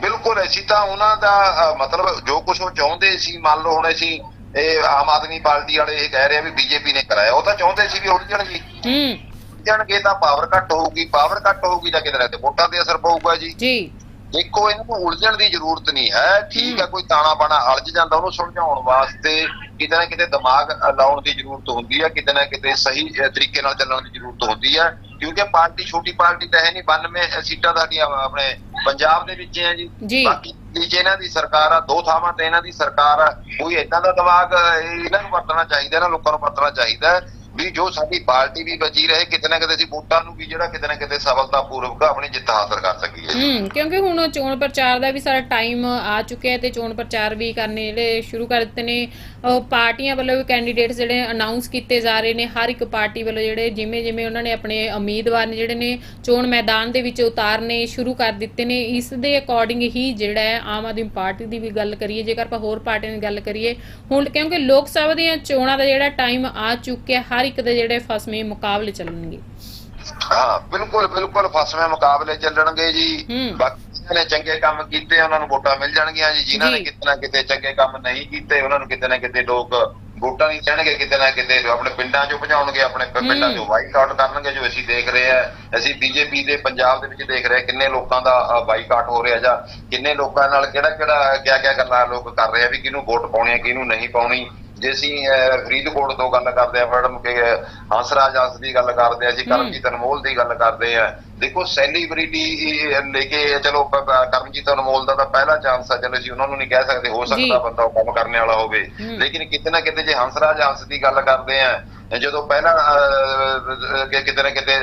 ਬਿਲਕੁਲ ਅਸੀਂ ਤਾਂ ਉਹਨਾਂ ਦਾ ਮਤਲਬ ਜੋ ਕੁਝ ਉਹ ਚਾਹੁੰਦੇ ਸੀ ਮੰਨ ਲਓ ਹੁਣ ਅਸੀਂ ਇਹ ਆਮ ਆਦਮੀ ਪਾਰਟੀ ਵਾਲੇ ਇਹ ਕਹਿ ਰਹੇ ਆ ਵੀ ਬੀਜੇਪੀ ਨੇ ਕਰਾਇਆ ਉਹ ਤਾਂ ਚਾਹੁੰਦੇ ਸੀ ਵੀ ਉਲਝਣ ਜੀ। ਹੂੰ। ਉਲਝਣਗੇ ਤਾਂ ਪਾਵਰ ਘੱਟ ਹੋਊਗੀ ਪਾਵਰ ਘੱਟ ਹੋਊਗੀ ਤਾਂ ਕਿਤੇ ਨਾ ਕਿਤੇ ਵੋਟਾਂ ਤੇ ਅਸਰ ਪਊਗਾ ਜੀ। ਜੀ। ਦੇਖੋ ਇਹਨਾਂ ਨੂੰ ਉਲਝਣ ਦੀ ਜ਼ਰੂਰਤ ਨਹੀਂ ਹੈ। ਠੀਕ ਹੈ ਕੋਈ ਤਾਣਾ ਬਾਣਾ ਅਲਝ ਜਾਂਦਾ ਉਹਨੂੰ ਸੁਲਝਾਉਣ ਵਾਸਤੇ ਕਿਤੇ ਨਾ ਕਿਤੇ ਦਿਮਾਗ ਲਾਉਣ ਦੀ ਜ਼ਰੂਰਤ ਹੁੰਦੀ ਹੈ ਕਿਤੇ ਨਾ ਕਿਤੇ ਸਹੀ ਤਰੀਕੇ ਨਾਲ ਚੱਲਣ ਦੀ ਜ਼ਰੂਰਤ ਹੁੰਦੀ ਹੈ। ਕਿਉਂਕਿ ਪਾਰਟੀ ਛੋਟੀ ਪਾਰਟੀ ਤਾਂ ਹੈ ਨਹੀਂ 92 ਸੀਟਾਂ ਸਾਡੀਆਂ ਆਪਣੇ ਪੰਜਾਬ ਦੇ ਵਿੱਚ ਹੈ ਜੀ। ਜੀ। ਬਾਕੀ ਨੀਚੇ ਇਹਨਾਂ ਦੀ ਸਰਕਾਰ ਆ ਦੋ ਥਾਵਾਂ ਤੇ ਇਹਨਾਂ ਦੀ ਸਰਕਾਰ ਆ। ਕੋਈ ਏਦਾਂ ਦਾ ਦਿਮਾਗ ਇਹਨਾਂ ਨੂੰ ਵਰਤਣਾ ਚਾਹੀਦਾ ਇਹਨਾਂ ਲੋਕਾਂ ਨੂੰ ਵਰਤਣਾ ਚਾਹੀਦਾ ਵੀ ਜੋ ਸਾਡੀ ਪਾਰਟੀ ਵੀ ਬਚੀ ਰਹੇ, ਕਿਤੇ ਨਾ ਕਿਤੇ ਅਸੀਂ ਵੋਟਾਂ ਨੂੰ ਵੀ ਜਿਹੜਾ ਕਿਤੇ ਨਾ ਕਿਤੇ ਸਫਲਤਾਪੂਰਵਕ ਆਪਣੀ ਜਿੱਤ ਹਾਸਲ ਕਰ ਸਕੀਏ। ਹੂੰ, ਕਿਉਂਕਿ ਹੁਣ ਚੋਣ ਪ੍ਰਚਾਰ ਦਾ ਵੀ ਸਾਰਾ ਟਾਈਮ ਆ ਚੁੱਕਿਆ ਹੈ ਤੇ ਚੋਣ ਪ੍ਰਚਾਰ ਵੀ ਕਰਨੇ ਜਿਹੜੇ ਸ਼ੁਰੂ ਕਰ ਦਿੱਤੇ ਨੇ ਪਾਰਟੀਆਂ ਵੱਲੋਂ ਵੀ ਕੈਂਡੀਡੇਟਸ ਜਿਹੜੇ ਅਨਾਉਂਸ ਕੀਤੇ ਜਾ ਰਹੇ ਨੇ, ਹਰ ਇੱਕ ਪਾਰਟੀ ਵੱਲੋਂ ਜਿਹੜੇ ਜਿਵੇਂ ਜਿਵੇਂ ਉਹਨਾਂ ਨੇ ਆਪਣੇ ਉਮੀਦਵਾਰ ਨੇ ਜਿਹੜੇ ਨੇ ਚੋਣ ਮੈਦਾਨ ਦੇ ਵਿੱਚ ਉਤਾਰਨੇ ਸ਼ੁਰੂ ਕਰ ਦਿੱਤੇ ਨੇ, ਇਸ ਦੇ ਅਕੋਰਡਿੰਗ ਹੀ ਜਿਹੜਾ ਹੈ ਆਮ ਆਦਮੀ ਪਾਰਟੀ ਦੀ ਵੀ ਗੱਲ ਕਰੀਏ, ਜੇਕਰ ਆਪਾਂ ਹੋਰ ਪਾਰਟੀਆਂ ਦੀ ਗੱਲ ਕਰੀਏ, ਹੁਣ ਕਿਉਂਕਿ ਲੋਕ ਸਭਾ ਦੀਆਂ ਚੋਣਾਂ ਦਾ ਜਿਹੜਾ ਟਾਈਮ ਆ ਚੁੱਕਿਆ, ਹਰ ਇੱਕ ਦੇ ਜਿਹੜੇ ਫਸਵੇਂ ਮੁਕਾਬਲੇ ਚੱਲਣਗੇ ਹਾਂ ਬਿਲਕੁਲ ਬਿਲਕੁਲ ਫਸਵੇਂ ਮੁਕਾਬਲੇ ਚੱਲਣਗੇ ਜੀ। ਬਾਕੀ ਨੇ ਚੰਗੇ ਕੰਮ ਕੀਤੇ ਉਹਨਾਂ ਨੂੰ ਵੋਟਾਂ ਮਿਲ ਜਾਣਗੀਆਂ ਜੀ ਜਿਨ੍ਹਾਂ ਨੇ। ਕਿਤੇ ਨਾ ਕਿਤੇ ਚੰਗੇ ਕੰਮ ਨਹੀਂ ਕੀਤੇ ਉਹਨਾਂ ਨੂੰ ਕਿਤੇ ਨਾ ਕਿਤੇ ਲੋਕ ਵੋਟਾਂ ਨਹੀਂ ਦੇਣਗੇ ਕਿਤੇ ਨਾ ਕਿਤੇ ਆਪਣੇ ਪਿੰਡਾਂ 'ਚੋਂ ਭਜਾਉਣਗੇ ਆਪਣੇ। ਪਿੰਡਾਂ 'ਚੋਂ ਬਾਈਕਾਟ ਕਰਨਗੇ ਜੋ ਅਸੀਂ ਦੇਖ ਰਹੇ ਆ ਅਸੀਂ ਬੀਜੇਪੀ ਦੇ ਪੰਜਾਬ ਦੇ ਵਿੱਚ ਦੇਖ ਰਹੇ ਕਿੰਨੇ ਲੋਕਾਂ ਦਾ ਬਾਈਕਾਟ ਹੋ ਰਿਹਾ ਜਾਂ ਕਿੰਨੇ ਲੋਕਾਂ ਨਾਲ ਕਿਹੜਾ ਕਿਹੜਾ ਕਿਆ ਕਿਆ ਗੱਲਾਂ ਲੋਕ ਕਰ ਰਹੇ ਆ ਵੀ ਕਿਹਨੂੰ ਵੋਟ ਪਾਉਣੀ ਹੈ ਕਿਹਨੂੰ ਨਹੀਂ ਪਾਉਣੀ ਜੇ ਅਸੀਂ ਫਰੀਦਕੋਟ ਤੋਂ ਗੱਲ ਕਰਦੇ ਆ ਮੈਡਮ ਕਿ ਹੰਸਰਾਜ ਹੰਸ ਦੀ ਗੱਲ ਕਰਦੇ ਆ ਹੂੰ। ਕਰਮਜੀਤ ਅਨਮੋਲ ਦੀ ਗੱਲ ਕਰਦੇ ਆ ਦੇਖੋ ਸੈਲੀਬ੍ਰਿਟੀ ਲੈ ਕੇ ਚਲੋ ਕਰਮਜੀਤ ਅਨਮੋਲ ਦਾ ਤਾਂ ਪਹਿਲਾ ਚਾਂਸ ਆ ਚਲੋ ਅਸੀਂ ਉਹਨਾਂ ਨੂੰ ਨਹੀਂ ਕਹਿ ਸਕਦੇ ਹੋ ਸਕਦਾ ਜੀ। ਬੰਦਾ ਉਹ ਕੰਮ ਕਰਨੇ ਵਾਲਾ ਹੋਵੇ। ਲੇਕਿਨ ਕਿਤੇ ਨਾ ਕਿਤੇ ਜੇ ਹੰਸਰਾਜ ਹੰਸ ਦੀ ਗੱਲ ਕਰਦੇ ਆ ਜਦੋਂ ਪਹਿਲਾਂ ਕਿ ਕਿਤੇ ਨਾ ਕਿਤੇ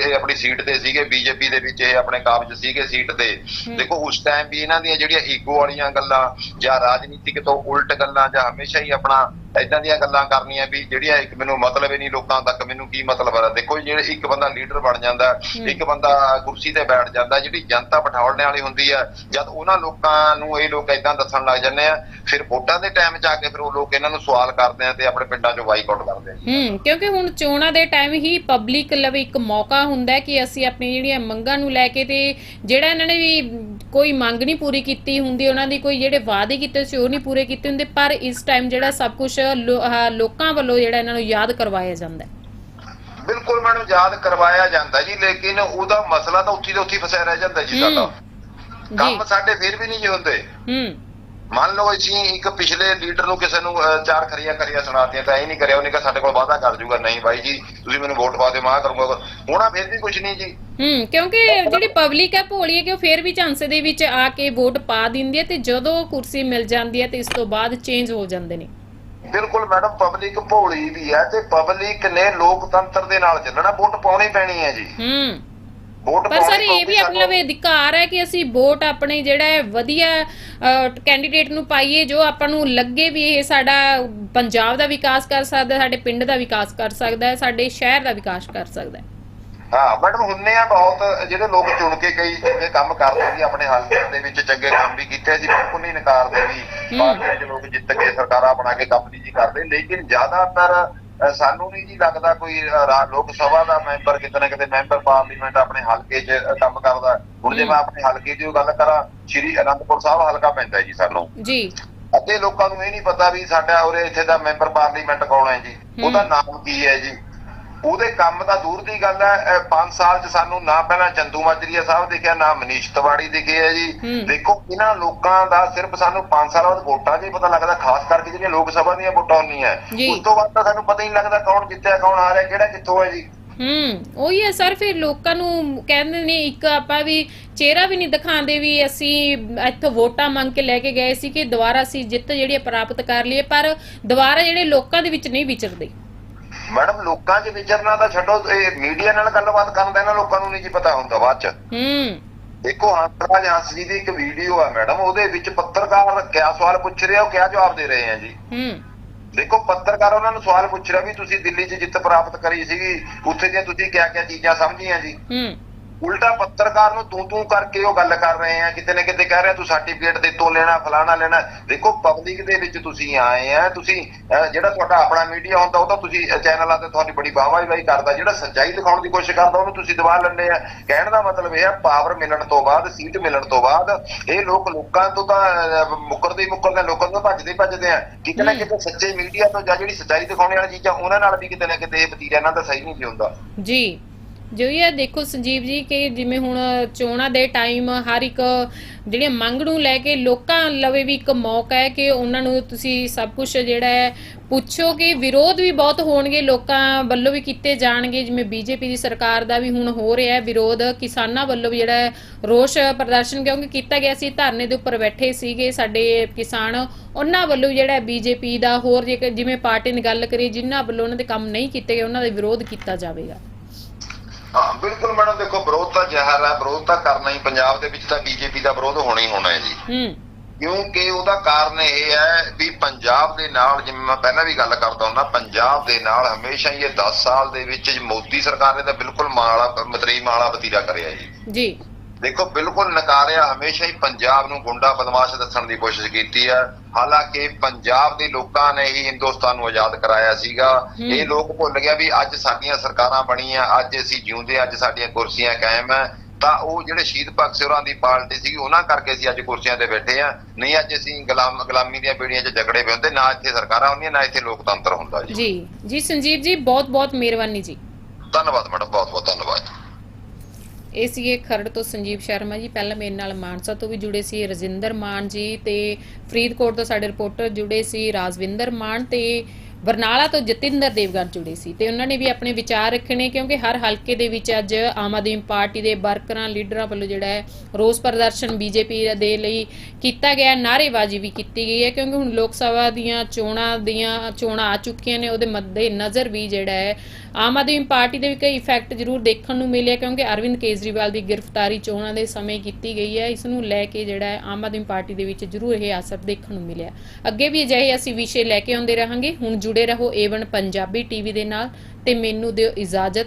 ਇਹ ਆਪਣੀ ਸੀਟ ਤੇ ਸੀਗੇ ਬੀਜੇਪੀ ਦੇ ਵਿੱਚ ਇਹ ਆਪਣੇ ਕਾਬਜ ਸੀਗੇ ਸੀਟ ਤੇ। ਦੇਖੋ ਉਸ ਟਾਈਮ ਵੀ ਇਹਨਾਂ ਦੀਆਂ ਜਿਹੜੀਆਂ ਈਗੋ ਵਾਲੀਆਂ ਗੱਲਾਂ ਜਾਂ ਰਾਜਨੀਤਿਕ ਤੋਂ ਉਲਟ ਗੱਲਾਂ ਜਾਂ ਹਮੇਸ਼ਾ ਹੀ ਆਪਣਾ ਇਦਾਂ ਦੀਆਂ ਗੱਲਾਂ ਕਰਨੀਆਂ ਵੀ ਜਿਹੜੀਆਂ ਇੱਕ ਮੈਨੂੰ ਮਤਲਬ ਹੀ ਨਹੀਂ ਲੋਕਾਂ ਤੱਕ ਮੈਨੂੰ ਕੀ ਮਤਲਬ ਹੈ ਦੇਖੋ ਜਿਹੜੇ ਇੱਕ ਬੰਦਾ ਲੀਡਰ ਬਣ ਜਾਂਦਾ ਇੱਕ ਬੰਦਾ ਕੁਰਸੀ ਤੇ ਬੈਠ ਜਾਂਦਾ ਜਿਹੜੀ ਜਨਤਾ ਬਿਠਾਉਣ ਵਾਲੀ ਹੁੰਦੀ ਹੈ ਜਦ ਉਹਨਾਂ ਲੋਕਾਂ ਨੂੰ ਇਹ ਲੋਕ ਇਦਾਂ ਦੱਸਣ ਲੱਗ ਜਾਂਦੇ ਆ ਫਿਰ ਵੋਟਾਂ ਦੇ ਟਾਈਮ 'ਚ ਆ ਕੇ ਫਿਰ ਉਹ ਲੋਕ ਇਹਨਾਂ ਨੂੰ ਸਵਾਲ ਕਰਦੇ ਆ ਤੇ ਆਪਣੇ ਪਿੰਡਾਂ 'ਚੋਂ ਬਾਈਕਾਟ ਕਰਦੇ ਆ। ਹੂੰ ਕਿਉਂਕਿ ਹੁਣ ਚੋਣਾਂ ਦੇ ਟਾਈਮ ਹੀ ਪਬਲਿਕ ਲਵੇ ਇੱਕ ਮੌਕਾ ਹੁੰਦਾ ਕਿ ਅਸੀਂ ਆਪਣੀ ਜਿਹੜੀਆਂ ਮੰਗਾਂ ਨੂੰ ਲੈ ਕੇ ਤੇ ਜਿਹੜਾ ਇਹਨਾਂ ਨੇ ਵੀ ਕੋਈ ਮੰਗ ਨਹੀਂ ਪੂਰੀ ਕੀਤੀ ਹੁੰਦੀ ਉਹਨਾਂ ਦੀ ਕੋਈ ਜਿਹੜੇ ਵਾਅਦੇ ਕੀਤੇ ਸੀ ਉਹ ਨਹੀਂ ਪੂਰੇ ਕੀਤੇ ਹੁੰਦੇ ਪਰ ਇਸ ਟਾਈਮ ਜਿਹੜਾ ਸਭ ਕੁਝ ਲੋਕਾਂ ਵੱਲੋਂ ਜਿਹੜਾ ਇਹਨਾਂ ਨੂੰ ਯਾਦ ਕਰਵਾਇਆ ਜਾਂਦਾ ਹੈ। ਬਿਲਕੁਲ ਮੈਨੂੰ ਯਾਦ ਕਰਵਾਇਆ ਜਾਂਦਾ ਜੀ ਲੇਕਿਨ ਉਹਦਾ ਮਸਲਾ ਤਾਂ ਉੱਥੇ ਦੇ ਉੱਥੇ ਫਸਿਆ ਰਹਿ ਜਾਂਦਾ ਜੀ ਸਾਡਾ। ਕੰਮ ਸਾਡੇ ਫਿਰ ਵੀ ਨਹੀਂ ਜੀ ਹੁੰਦੇ। ਹੂੰ। ਮੰਨ ਲਓ ਅਸੀਂ ਇੱਕ ਪਿਛਲੇ ਲੀਡਰ ਨੂੰ ਕਿਸੇ ਨੂੰ ਚਾਰ ਖਰੀਆਂ ਕਰੀਆਂ ਸੁਣਾਤੀਆਂ ਤਾਂ ਇਹ ਨਹੀਂ ਕਰਿਆ ਉਹਨੇ ਕਿਹਾ ਸਾਡੇ ਕੋਲ ਵਾਅਦਾ ਕਰ ਜੂਗਾ ਨਹੀਂ ਬਾਈ ਜੀ ਤੁਸੀਂ ਮੈਨੂੰ ਵੋਟ ਪਾ ਦਿਓ ਮੈਂ ਕਰੂੰਗਾ ਹੋਣਾ ਫਿਰ ਵੀ ਕੁਝ ਨਹੀਂ ਜੀ। ਹੂੰ ਕਿਉਂਕਿ ਜਿਹੜੀ ਪਬਲਿਕ ਹੈ ਭੋਲੀ ਹੈ ਕਿ ਉਹ ਫੇਰ ਵੀ ਝਾਂਸੇ ਦੇ ਵਿੱਚ ਆ ਕੇ ਵੋਟ ਪਾ ਦਿੰਦੀ ਹੈ ਤੇ ਜਦੋਂ ਕੁਰਸੀ ਮਿਲ ਜਾਂਦੀ ਹੈ ਤੇ ਇਸ ਤੋਂ ਬਾਅਦ ਚੇਂਜ ਹੋ ਜਾਂਦੇ ਨੇ। ਬਿਲਕੁਲ ਮੈਡਮ ਪਬਲਿਕ ਭੋਲੀ ਵੀ ਹੈ ਤੇ ਪਬਲਿਕ ਨੇ ਲੋਕਤੰਤਰ ਦੇ ਨਾਲ ਚੱਲਣਾ ਵੋਟ ਪਾਉਣੀ ਪੈਣੀ ਹੈ ਜੀ। ਹੂੰ। ਵੋਟ ਪਰ ਸਰ ਇਹ ਵੀ ਆਪਣਾ ਵੀ ਅਧਿਕਾਰ ਹੈ ਕਿ ਅਸੀਂ ਵੋਟ ਆਪਣੇ ਜਿਹੜਾ ਹੈ ਵਧੀਆ ਕੈਂਡੀਡੇਟ ਨੂੰ ਪਾਈਏ ਜੋ ਆਪਾਂ ਨੂੰ ਲੱਗੇ ਵੀ ਇਹ ਸਾਡਾ ਪੰਜਾਬ ਦਾ ਵਿਕਾਸ ਕਰ ਸਕਦਾ ਸਾਡੇ ਪਿੰਡ ਦਾ ਵਿਕਾਸ ਕਰ ਸਕਦਾ ਹੈ ਸਾਡੇ ਸ਼ਹਿਰ ਦਾ ਵਿਕਾਸ ਕਰ ਸਕਦਾ ਹੈ। ਹਾਂ ਮੈਡਮ ਹੁੰਨੇ ਆ ਬਹੁਤ ਜਿਹੜੇ ਲੋਕ ਚੁਣ ਕੇ ਕਈ ਚੰਗੇ ਕੰਮ ਕਰਦੇ ਸੀ ਆਪਣੇ ਹਲਕੇ ਦੇ ਵਿੱਚ ਚੰਗੇ ਕੰਮ ਵੀ ਕੀਤੇ ਸੀ ਬਿਲਕੁਲ ਨਹੀਂ ਨਕਾਰਦੇ ਵੀ ਪਾਰਟੀਆਂ ਦੇ ਲੋਕ ਜਿੱਤ ਕੇ ਸਰਕਾਰਾਂ ਬਣਾ ਕੇ ਕੰਮ ਨਹੀਂ ਜੀ ਕਰਦੇ ਲੇਕਿਨ ਜ਼ਿਆਦਾਤਰ ਸਾਨੂੰ ਨਹੀਂ ਜੀ ਲੱਗਦਾ ਕੋਈ ਲੋਕ ਸਭਾ ਦਾ ਮੈਂਬਰ ਕਿਤੇ ਨਾ ਕਿਤੇ ਮੈਂਬਰ ਪਾਰਲੀਮੈਂਟ ਆਪਣੇ ਹਲਕੇ 'ਚ ਕੰਮ ਕਰਦਾ। ਹੁਣ ਜੇ ਮੈਂ ਆਪਣੇ ਹਲਕੇ ਦੀ ਗੱਲ ਕਰਾਂ ਸ਼੍ਰੀ ਅਨੰਦਪੁਰ ਸਾਹਿਬ ਹਲਕਾ ਪੈਂਦਾ ਜੀ ਸਾਨੂੰ। ਜੀ। ਅੱਧੇ ਲੋਕਾਂ ਨੂੰ ਇਹ ਨਹੀਂ ਪਤਾ ਵੀ ਸਾਡਾ ਉਰੇ ਇੱਥੇ ਦਾ ਮੈਂਬਰ ਪਾਰਲੀਮੈਂਟ ਕੌਣ ਹੈ ਜੀ? ਉਹਦਾ ਨਾਮ ਕੀ ਹੈ ਜੀ? ਉਹਦੇ ਕੰਮ ਤਾਂ ਦੂਰ ਦੀ ਗੱਲ ਹੈ। 5 ਸਾਲ ਚ ਸਾਨੂੰ ਨਾ ਪਹਿਲਾਂ ਚੰਦੂ ਮਾਜਰੀਆ ਸਾਹਿਬ ਦਿਖਿਆ ਨਾ ਮਨੀਸ਼ ਤਿਵਾੜੀ ਦਿਖੇ ਹੈ ਜੀ। ਦੇਖੋ ਇਹਨਾਂ ਲੋਕਾਂ ਦਾ ਸਿਰਫ ਸਾਨੂੰ 5 ਸਾਲ ਬਾਅਦ ਵੋਟਾਂ 'ਚ ਹੀ ਪਤਾ ਲੱਗਦਾ ਖਾਸ ਕਰਕੇ ਜਿਹੜੀਆਂ ਲੋਕ ਸਭਾ ਦੀਆਂ ਵੋਟਾਂ ਹੁੰਦੀਆਂ। ਉਸ ਤੋਂ ਬਾਅਦ ਤਾਂ ਸਾਨੂੰ ਪਤਾ ਹੀ ਨਹੀਂ ਲੱਗਦਾ ਕੌਣ ਜਿੱਤਿਆ ਕੌਣ ਹਾਰਿਆ ਕਿਹੜਾ ਕਿੱਥੋਂ ਹੈ ਜੀ। ਹੂੰ ਉਹੀ ਹੈ ਸਰ ਫਿਰ ਲੋਕਾਂ ਨੂੰ ਕਹਿੰਦੇ ਨੇ ਇੱਕ ਆਪਾਂ ਵੀ ਚਿਹਰਾ ਵੀ ਨਹੀਂ ਦਿਖਾਉਂਦੇ ਵੀ ਅਸੀਂ ਇੱਥੋਂ ਵੋਟਾਂ ਮੰਗ ਕੇ ਲੈ ਕੇ ਗਏ ਸੀ ਕਿ ਦੁਬਾਰਾ ਅਸੀਂ ਜਿੱਤ ਜਿਹੜੀ ਪ੍ਰਾਪਤ ਕਰ ਲਈਏ ਪਰ ਦੁਬਾਰਾ ਜਿਹੜੇ ਲੋਕਾਂ ਦੇ ਵਿੱਚ ਨਹੀਂ ਵਿਚਰਦੇ। ਮੈਡਮ ਲੋਕਾਂ 'ਚ ਵਿਚਰਨਾ ਤਾਂ ਛੱਡੋ ਇਹ ਮੀਡੀਆ ਨਾਲ ਗੱਲਬਾਤ ਕਰਨ ਦਾ ਇਹਨਾਂ ਲੋਕਾਂ ਨੂੰ ਨਹੀਂ ਜੀ ਪਤਾ ਹੁੰਦਾ ਬਾਅਦ 'ਚ। ਹੂੰ। ਦੇਖੋ ਹੰਸਰਾਜ ਹੰਸ ਜੀ ਦੀ ਇੱਕ ਵੀਡੀਓ ਆ ਮੈਡਮ ਉਹਦੇ ਵਿੱਚ ਪੱਤਰਕਾਰ ਕਿਆ ਸਵਾਲ ਪੁੱਛ ਰਿਹਾ ਉਹ ਕਿਆ ਜਵਾਬ ਦੇ ਰਹੇ ਆ ਜੀ? ਹੂੰ। ਦੇਖੋ ਪੱਤਰਕਾਰ ਉਹਨਾਂ ਨੂੰ ਸਵਾਲ ਪੁੱਛ ਰਿਹਾ ਵੀ ਤੁਸੀਂ ਦਿੱਲੀ 'ਚ ਜਿੱਤ ਪ੍ਰਾਪਤ ਕਰੀ ਸੀਗੀ ਉੱਥੇ ਦੀਆਂ ਤੁਸੀਂ ਕਿਆ ਕਿਆ ਚੀਜ਼ਾਂ ਸਮਝੀਆਂ ਜੀ? ਹੂੰ। ਉਲਟਾ ਪੱਤਰਕਾਰ ਨੂੰ ਤੂੰ ਤੂੰ ਕਰਕੇ ਉਹ ਗੱਲ ਕਰ ਰਹੇ ਆ ਕਿਤੇ ਨਾ ਕਿਤੇ ਕਹਿ ਰਹੇ ਤੂੰ ਸਰਟੀਫਿਕੇਟ ਦੇ ਤੋਂ ਲੈਣਾ ਫਲਾਣਾ ਲੈਣਾ। ਦੇਖੋ ਪਬਲਿਕ ਦੇ ਵਿੱਚ ਤੁਸੀਂ ਆਏ ਆ ਤੁਸੀਂ ਜਿਹੜਾ ਤੁਹਾਡਾ ਆਪਣਾ ਮੀਡੀਆ ਹੁੰਦਾ ਉਹ ਤਾਂ ਤੁਸੀਂ ਚੈਨਲਾਂ ਤੇ ਤੁਹਾਡੀ ਬੜੀ ਵਾਹਵਾਹੀ ਵਾਹੀ ਕਰਦਾ। ਜਿਹੜਾ ਸੱਚਾਈ ਦਿਖਾਉਣ ਦੀ ਕੋਸ਼ਿਸ਼ ਕਰਦਾ ਉਹਨੂੰ ਤੁਸੀਂ ਦਬਾ ਲੈਂਦੇ ਆ। ਕਹਿਣ ਦਾ ਮਤਲਬ ਇਹ ਆ ਪਾਵਰ ਮਿਲਣ ਤੋਂ ਬਾਅਦ ਸੀਟ ਮਿਲਣ ਤੋਂ ਬਾਅਦ ਇਹ ਲੋਕ ਲੋਕਾਂ ਤੋਂ ਤਾਂ ਮੁੱਕਰਦੇ ਹੀ ਮੁੱਕਰਦੇ ਲੋਕਾਂ ਤੋਂ ਭੱਜਦੇ ਭੱਜਦੇ ਆ। ਕਿਤੇ ਨਾ ਕਿਤੇ ਸੱਚੇ ਮੀਡੀਆ ਤੋਂ ਜਾਂ ਜਿਹੜੀ ਸੱਚਾਈ ਦਿਖਾਉਣ ਵਾਲੀ ਚੀਜ਼ਾਂ ਉਹਨਾਂ ਨਾਲ ਵੀ ਕਿਤੇ ਨਾ ਕਿਤੇ ਇਹ ਵਤੀਰਾ ਇਹਨਾਂ ਦਾ ਸਹੀ ਨਹੀਂ ਜੀ ਹੁੰਦਾ। ਜੀ। ਜੋ ਇਹ ਦੇਖੋ ਸੰਜੀਵ ਜੀ ਕਿ ਜਿਵੇਂ ਹੁਣ ਚੋਣਾਂ ਦੇ ਟਾਈਮ ਹਰ ਇੱਕ ਜਿਹੜੀਆਂ ਮੰਗ ਨੂੰ ਲੈ ਕੇ ਲੋਕਾਂ ਲਵੇ ਵੀ ਇੱਕ ਮੌਕਾ ਹੈ ਕਿ ਉਹਨਾਂ ਨੂੰ ਤੁਸੀਂ ਸਭ ਕੁਝ ਜਿਹੜਾ ਹੈ ਪੁੱਛੋ ਕਿ ਵਿਰੋਧ ਵੀ ਬਹੁਤ ਹੋਣਗੇ, ਲੋਕਾਂ ਵੱਲੋਂ ਵੀ ਕੀਤੇ ਜਾਣਗੇ, ਜਿਵੇਂ ਬੀਜੇਪੀ ਦੀ ਸਰਕਾਰ ਦਾ ਵੀ ਹੁਣ ਹੋ ਰਿਹਾ ਹੈ ਵਿਰੋਧ, ਕਿਸਾਨਾਂ ਵੱਲੋਂ ਵੀ ਜਿਹੜਾ ਰੋਸ਼ ਪ੍ਰਦਰਸ਼ਨ, ਕਿਉਂਕਿ ਕੀਤਾ ਗਿਆ ਸੀ, ਧਰਨੇ ਦੇ ਉੱਪਰ ਬੈਠੇ ਸੀਗੇ ਸਾਡੇ ਕਿਸਾਨ, ਉਹਨਾਂ ਵੱਲੋਂ ਵੀ ਜਿਹੜਾ ਬੀਜੇਪੀ ਦਾ ਹੋਰ ਜੇਕਰ ਜਿਵੇਂ ਪਾਰਟੀ ਨੇ ਗੱਲ ਕਰੀ, ਜਿਨ੍ਹਾਂ ਵੱਲੋਂ ਉਹਨਾਂ ਦੇ ਕੰਮ ਨਹੀਂ ਕੀਤੇ ਗਏ, ਉਹਨਾਂ ਦਾ ਵਿਰੋਧ ਕੀਤਾ ਜਾਵੇਗਾ। ਹਾਂ ਬਿਲਕੁਲ ਮੈਡਮ ਦੇਖੋ ਵਿਰੋਧ ਤਾਂ ਜ਼ਹਿਰ ਹੈ ਵਿਰੋਧ ਤਾਂ ਕਰਨਾ ਹੀ ਪੰਜਾਬ ਦੇ ਵਿੱਚ ਤਾਂ ਬੀਜੇਪੀ ਦਾ ਵਿਰੋਧ ਹੋਣਾ ਹੀ ਹੋਣਾ ਹੈ ਜੀ। ਹੂੰ। ਕਿਉਂਕਿ ਉਹਦਾ ਕਾਰਨ ਇਹ ਹੈ ਵੀ ਪੰਜਾਬ ਦੇ ਨਾਲ ਜਿਵੇਂ ਮੈਂ ਪਹਿਲਾਂ ਵੀ ਗੱਲ ਕਰਦਾ ਹੁੰਦਾ ਪੰਜਾਬ ਦੇ ਨਾਲ ਹਮੇਸ਼ਾ ਹੀ ਇਹ 10 ਸਾਲ ਦੇ ਵਿੱਚ ਮੋਦੀ ਸਰਕਾਰ ਨੇ ਤਾਂ ਬਿਲਕੁਲ ਮਾਲਾ ਮਤਰੀ ਮਾਲਾ ਵਤੀਰਾ ਕਰਿਆ ਜੀ। ਜੀ। ਦੇਖੋ ਬਿਲਕੁਲ ਨਕਾਰਿਆ ਹਮੇਸ਼ਾ ਹੀ ਪੰਜਾਬ ਨੂੰ ਗੁੰਡਾ ਬਦਮਾਸ਼ ਦੱਸਣ ਦੀ ਕੋਸ਼ਿਸ਼ ਕੀਤੀ ਹੈ। ਹਾਲਾਂਕਿ ਪੰਜਾਬ ਦੇ ਲੋਕਾਂ ਨੇ ਹੀ ਹਿੰਦੁਸਤਾਨ ਨੂੰ ਆਜ਼ਾਦ ਕਰਾਇਆ ਸੀਗਾ। ਇਹ ਲੋਕ ਭੁੱਲ ਗਿਆ ਵੀ ਅੱਜ ਸਾਡੀਆਂ ਸਰਕਾਰਾਂ ਬਣੀਆਂ ਅੱਜ ਅਸੀਂ ਜਿਉਂਦੇ ਅੱਜ ਸਾਡੀਆਂ ਕੁਰਸੀਆਂ ਕਾਇਮ ਹੈ। ਤਾਂ ਉਹ ਜਿਹੜੇ ਸ਼ਹੀਦ ਭਗਤ ਸਿੰਘ ਹੋਰਾਂ ਦੀ ਪਾਰਟੀ ਸੀਗੀ ਉਹਨਾਂ ਕਰਕੇ ਅਸੀਂ ਅੱਜ ਕੁਰਸੀਆਂ ਤੇ ਬੈਠੇ ਆ ਨਹੀਂ ਅੱਜ ਅਸੀਂ ਗੁਲਾਮ ਗੁਲਾਮੀ ਦੀਆਂ ਬੇੜੀਆਂ 'ਚ ਜਗੜੇ ਪਏ ਹੁੰਦੇ ਨਾ ਇੱਥੇ ਸਰਕਾਰਾਂ ਹੁੰਦੀਆਂ ਨਾ ਇੱਥੇ ਲੋਕਤੰਤਰ ਹੁੰਦਾ ਜੀ। ਜੀ। ਜੀ ਸੰਜੀਵ ਜੀ ਬਹੁਤ ਬਹੁਤ ਮਿਹਰਬਾਨੀ ਜੀ। ਧੰਨਵਾਦ ਮੈਡਮ ਬਹੁਤ ਬਹੁਤ ਧੰਨਵਾਦ। ਇਹ ਸੀਗੇ ਖਰੜ ਤੋਂ ਸੰਜੀਵ ਸ਼ਰਮਾ ਜੀ, ਪਹਿਲਾਂ ਮੇਰੇ ਨਾਲ ਮਾਨਸਾ ਤੋਂ ਵੀ ਜੁੜੇ ਸੀ ਰਜਿੰਦਰ ਮਾਨ ਜੀ ਤੇ ਫਰੀਦਕੋਟ ਤੋਂ ਸਾਡੇ ਰਿਪੋਰਟਰ ਜੁੜੇ ਸੀ ਰਾਜਵਿੰਦਰ ਮਾਨ ਤੇ ਬਰਨਾਲਾ ਤੋਂ ਜਤਿੰਦਰ ਦੇਵਗਨ ਜੁੜੇ ਸੀ ਤੇ ਉਹਨਾਂ ਨੇ ਵੀ ਆਪਣੇ ਵਿਚਾਰ ਰੱਖੇ ਨੇ ਕਿਉਂਕਿ ਹਰ ਹਲਕੇ ਦੇ ਵਿੱਚ ਅੱਜ ਆਮ ਆਦਮੀ ਪਾਰਟੀ ਦੇ ਵਰਕਰਾਂ, ਲੀਡਰਾਂ ਵੱਲੋਂ ਜਿਹੜਾ ਹੈ ਰੋਸ ਪ੍ਰਦਰਸ਼ਨ ਬੀਜੇਪੀ ਦੇ ਲਈ ਕੀਤਾ ਗਿਆ ਹੈ। ਨਾਅਰੇਬਾਜ਼ੀ ਵੀ ਕੀਤੀ ਗਈ ਹੈ ਕਿਉਂਕਿ ਹੁਣ ਲੋਕ ਸਭਾ ਦੀਆਂ ਚੋਣਾਂ ਦੀਆਂ ਚੋਣਾਂ ਆ ਚੁੱਕੀਆਂ ਨੇ, ਉਹਦੇ ਮੱਦੇ ਨਜ਼ਰ ਵੀ ਜਿਹੜਾ ਹੈ ਆਮ ਆਦਮੀ ਪਾਰਟੀ ਦੇ ਵੀ ਕਈ ਇਫੈਕਟ ਜ਼ਰੂਰ ਦੇਖਣ ਨੂੰ ਮਿਲਿਆ ਕਿਉਂਕਿ ਅਰਵਿੰਦ ਕੇਜਰੀਵਾਲ ਦੀ ਗ੍ਰਿਫਤਾਰੀ ਚੋਣਾਂ ਦੇ ਸਮੇਂ ਕੀਤੀ ਗਈ ਹੈ, ਇਸ ਨੂੰ ਲੈ ਕੇ ਜਿਹੜਾ ਹੈ ਆਮ ਆਦਮੀ ਪਾਰਟੀ ਦੇ ਵਿੱਚ ਜ਼ਰੂਰ ਇਹ ਅਸਰ ਦੇਖਣ ਨੂੰ ਮਿਲਿਆ ਅੱਗੇ ਵੀ ਅਜਿਹੇ ਅਸੀਂ ਵਿਸ਼ੇ ਲੈ ਕੇ ਆਉਂਦੇ ਰਹਾਂਗੇ, ਹੁਣ ਜੁੜੇ ਰਹੋ ਏਵਨ ਪੰਜਾਬੀ ਟੀਵੀ ਦੇ ਨਾਲ ਤੇ ਮੈਨੂੰ ਦਿਓ ਇਜਾਜ਼ਤ।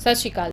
ਸਤਿ ਸ਼੍ਰੀ ਅਕਾਲ।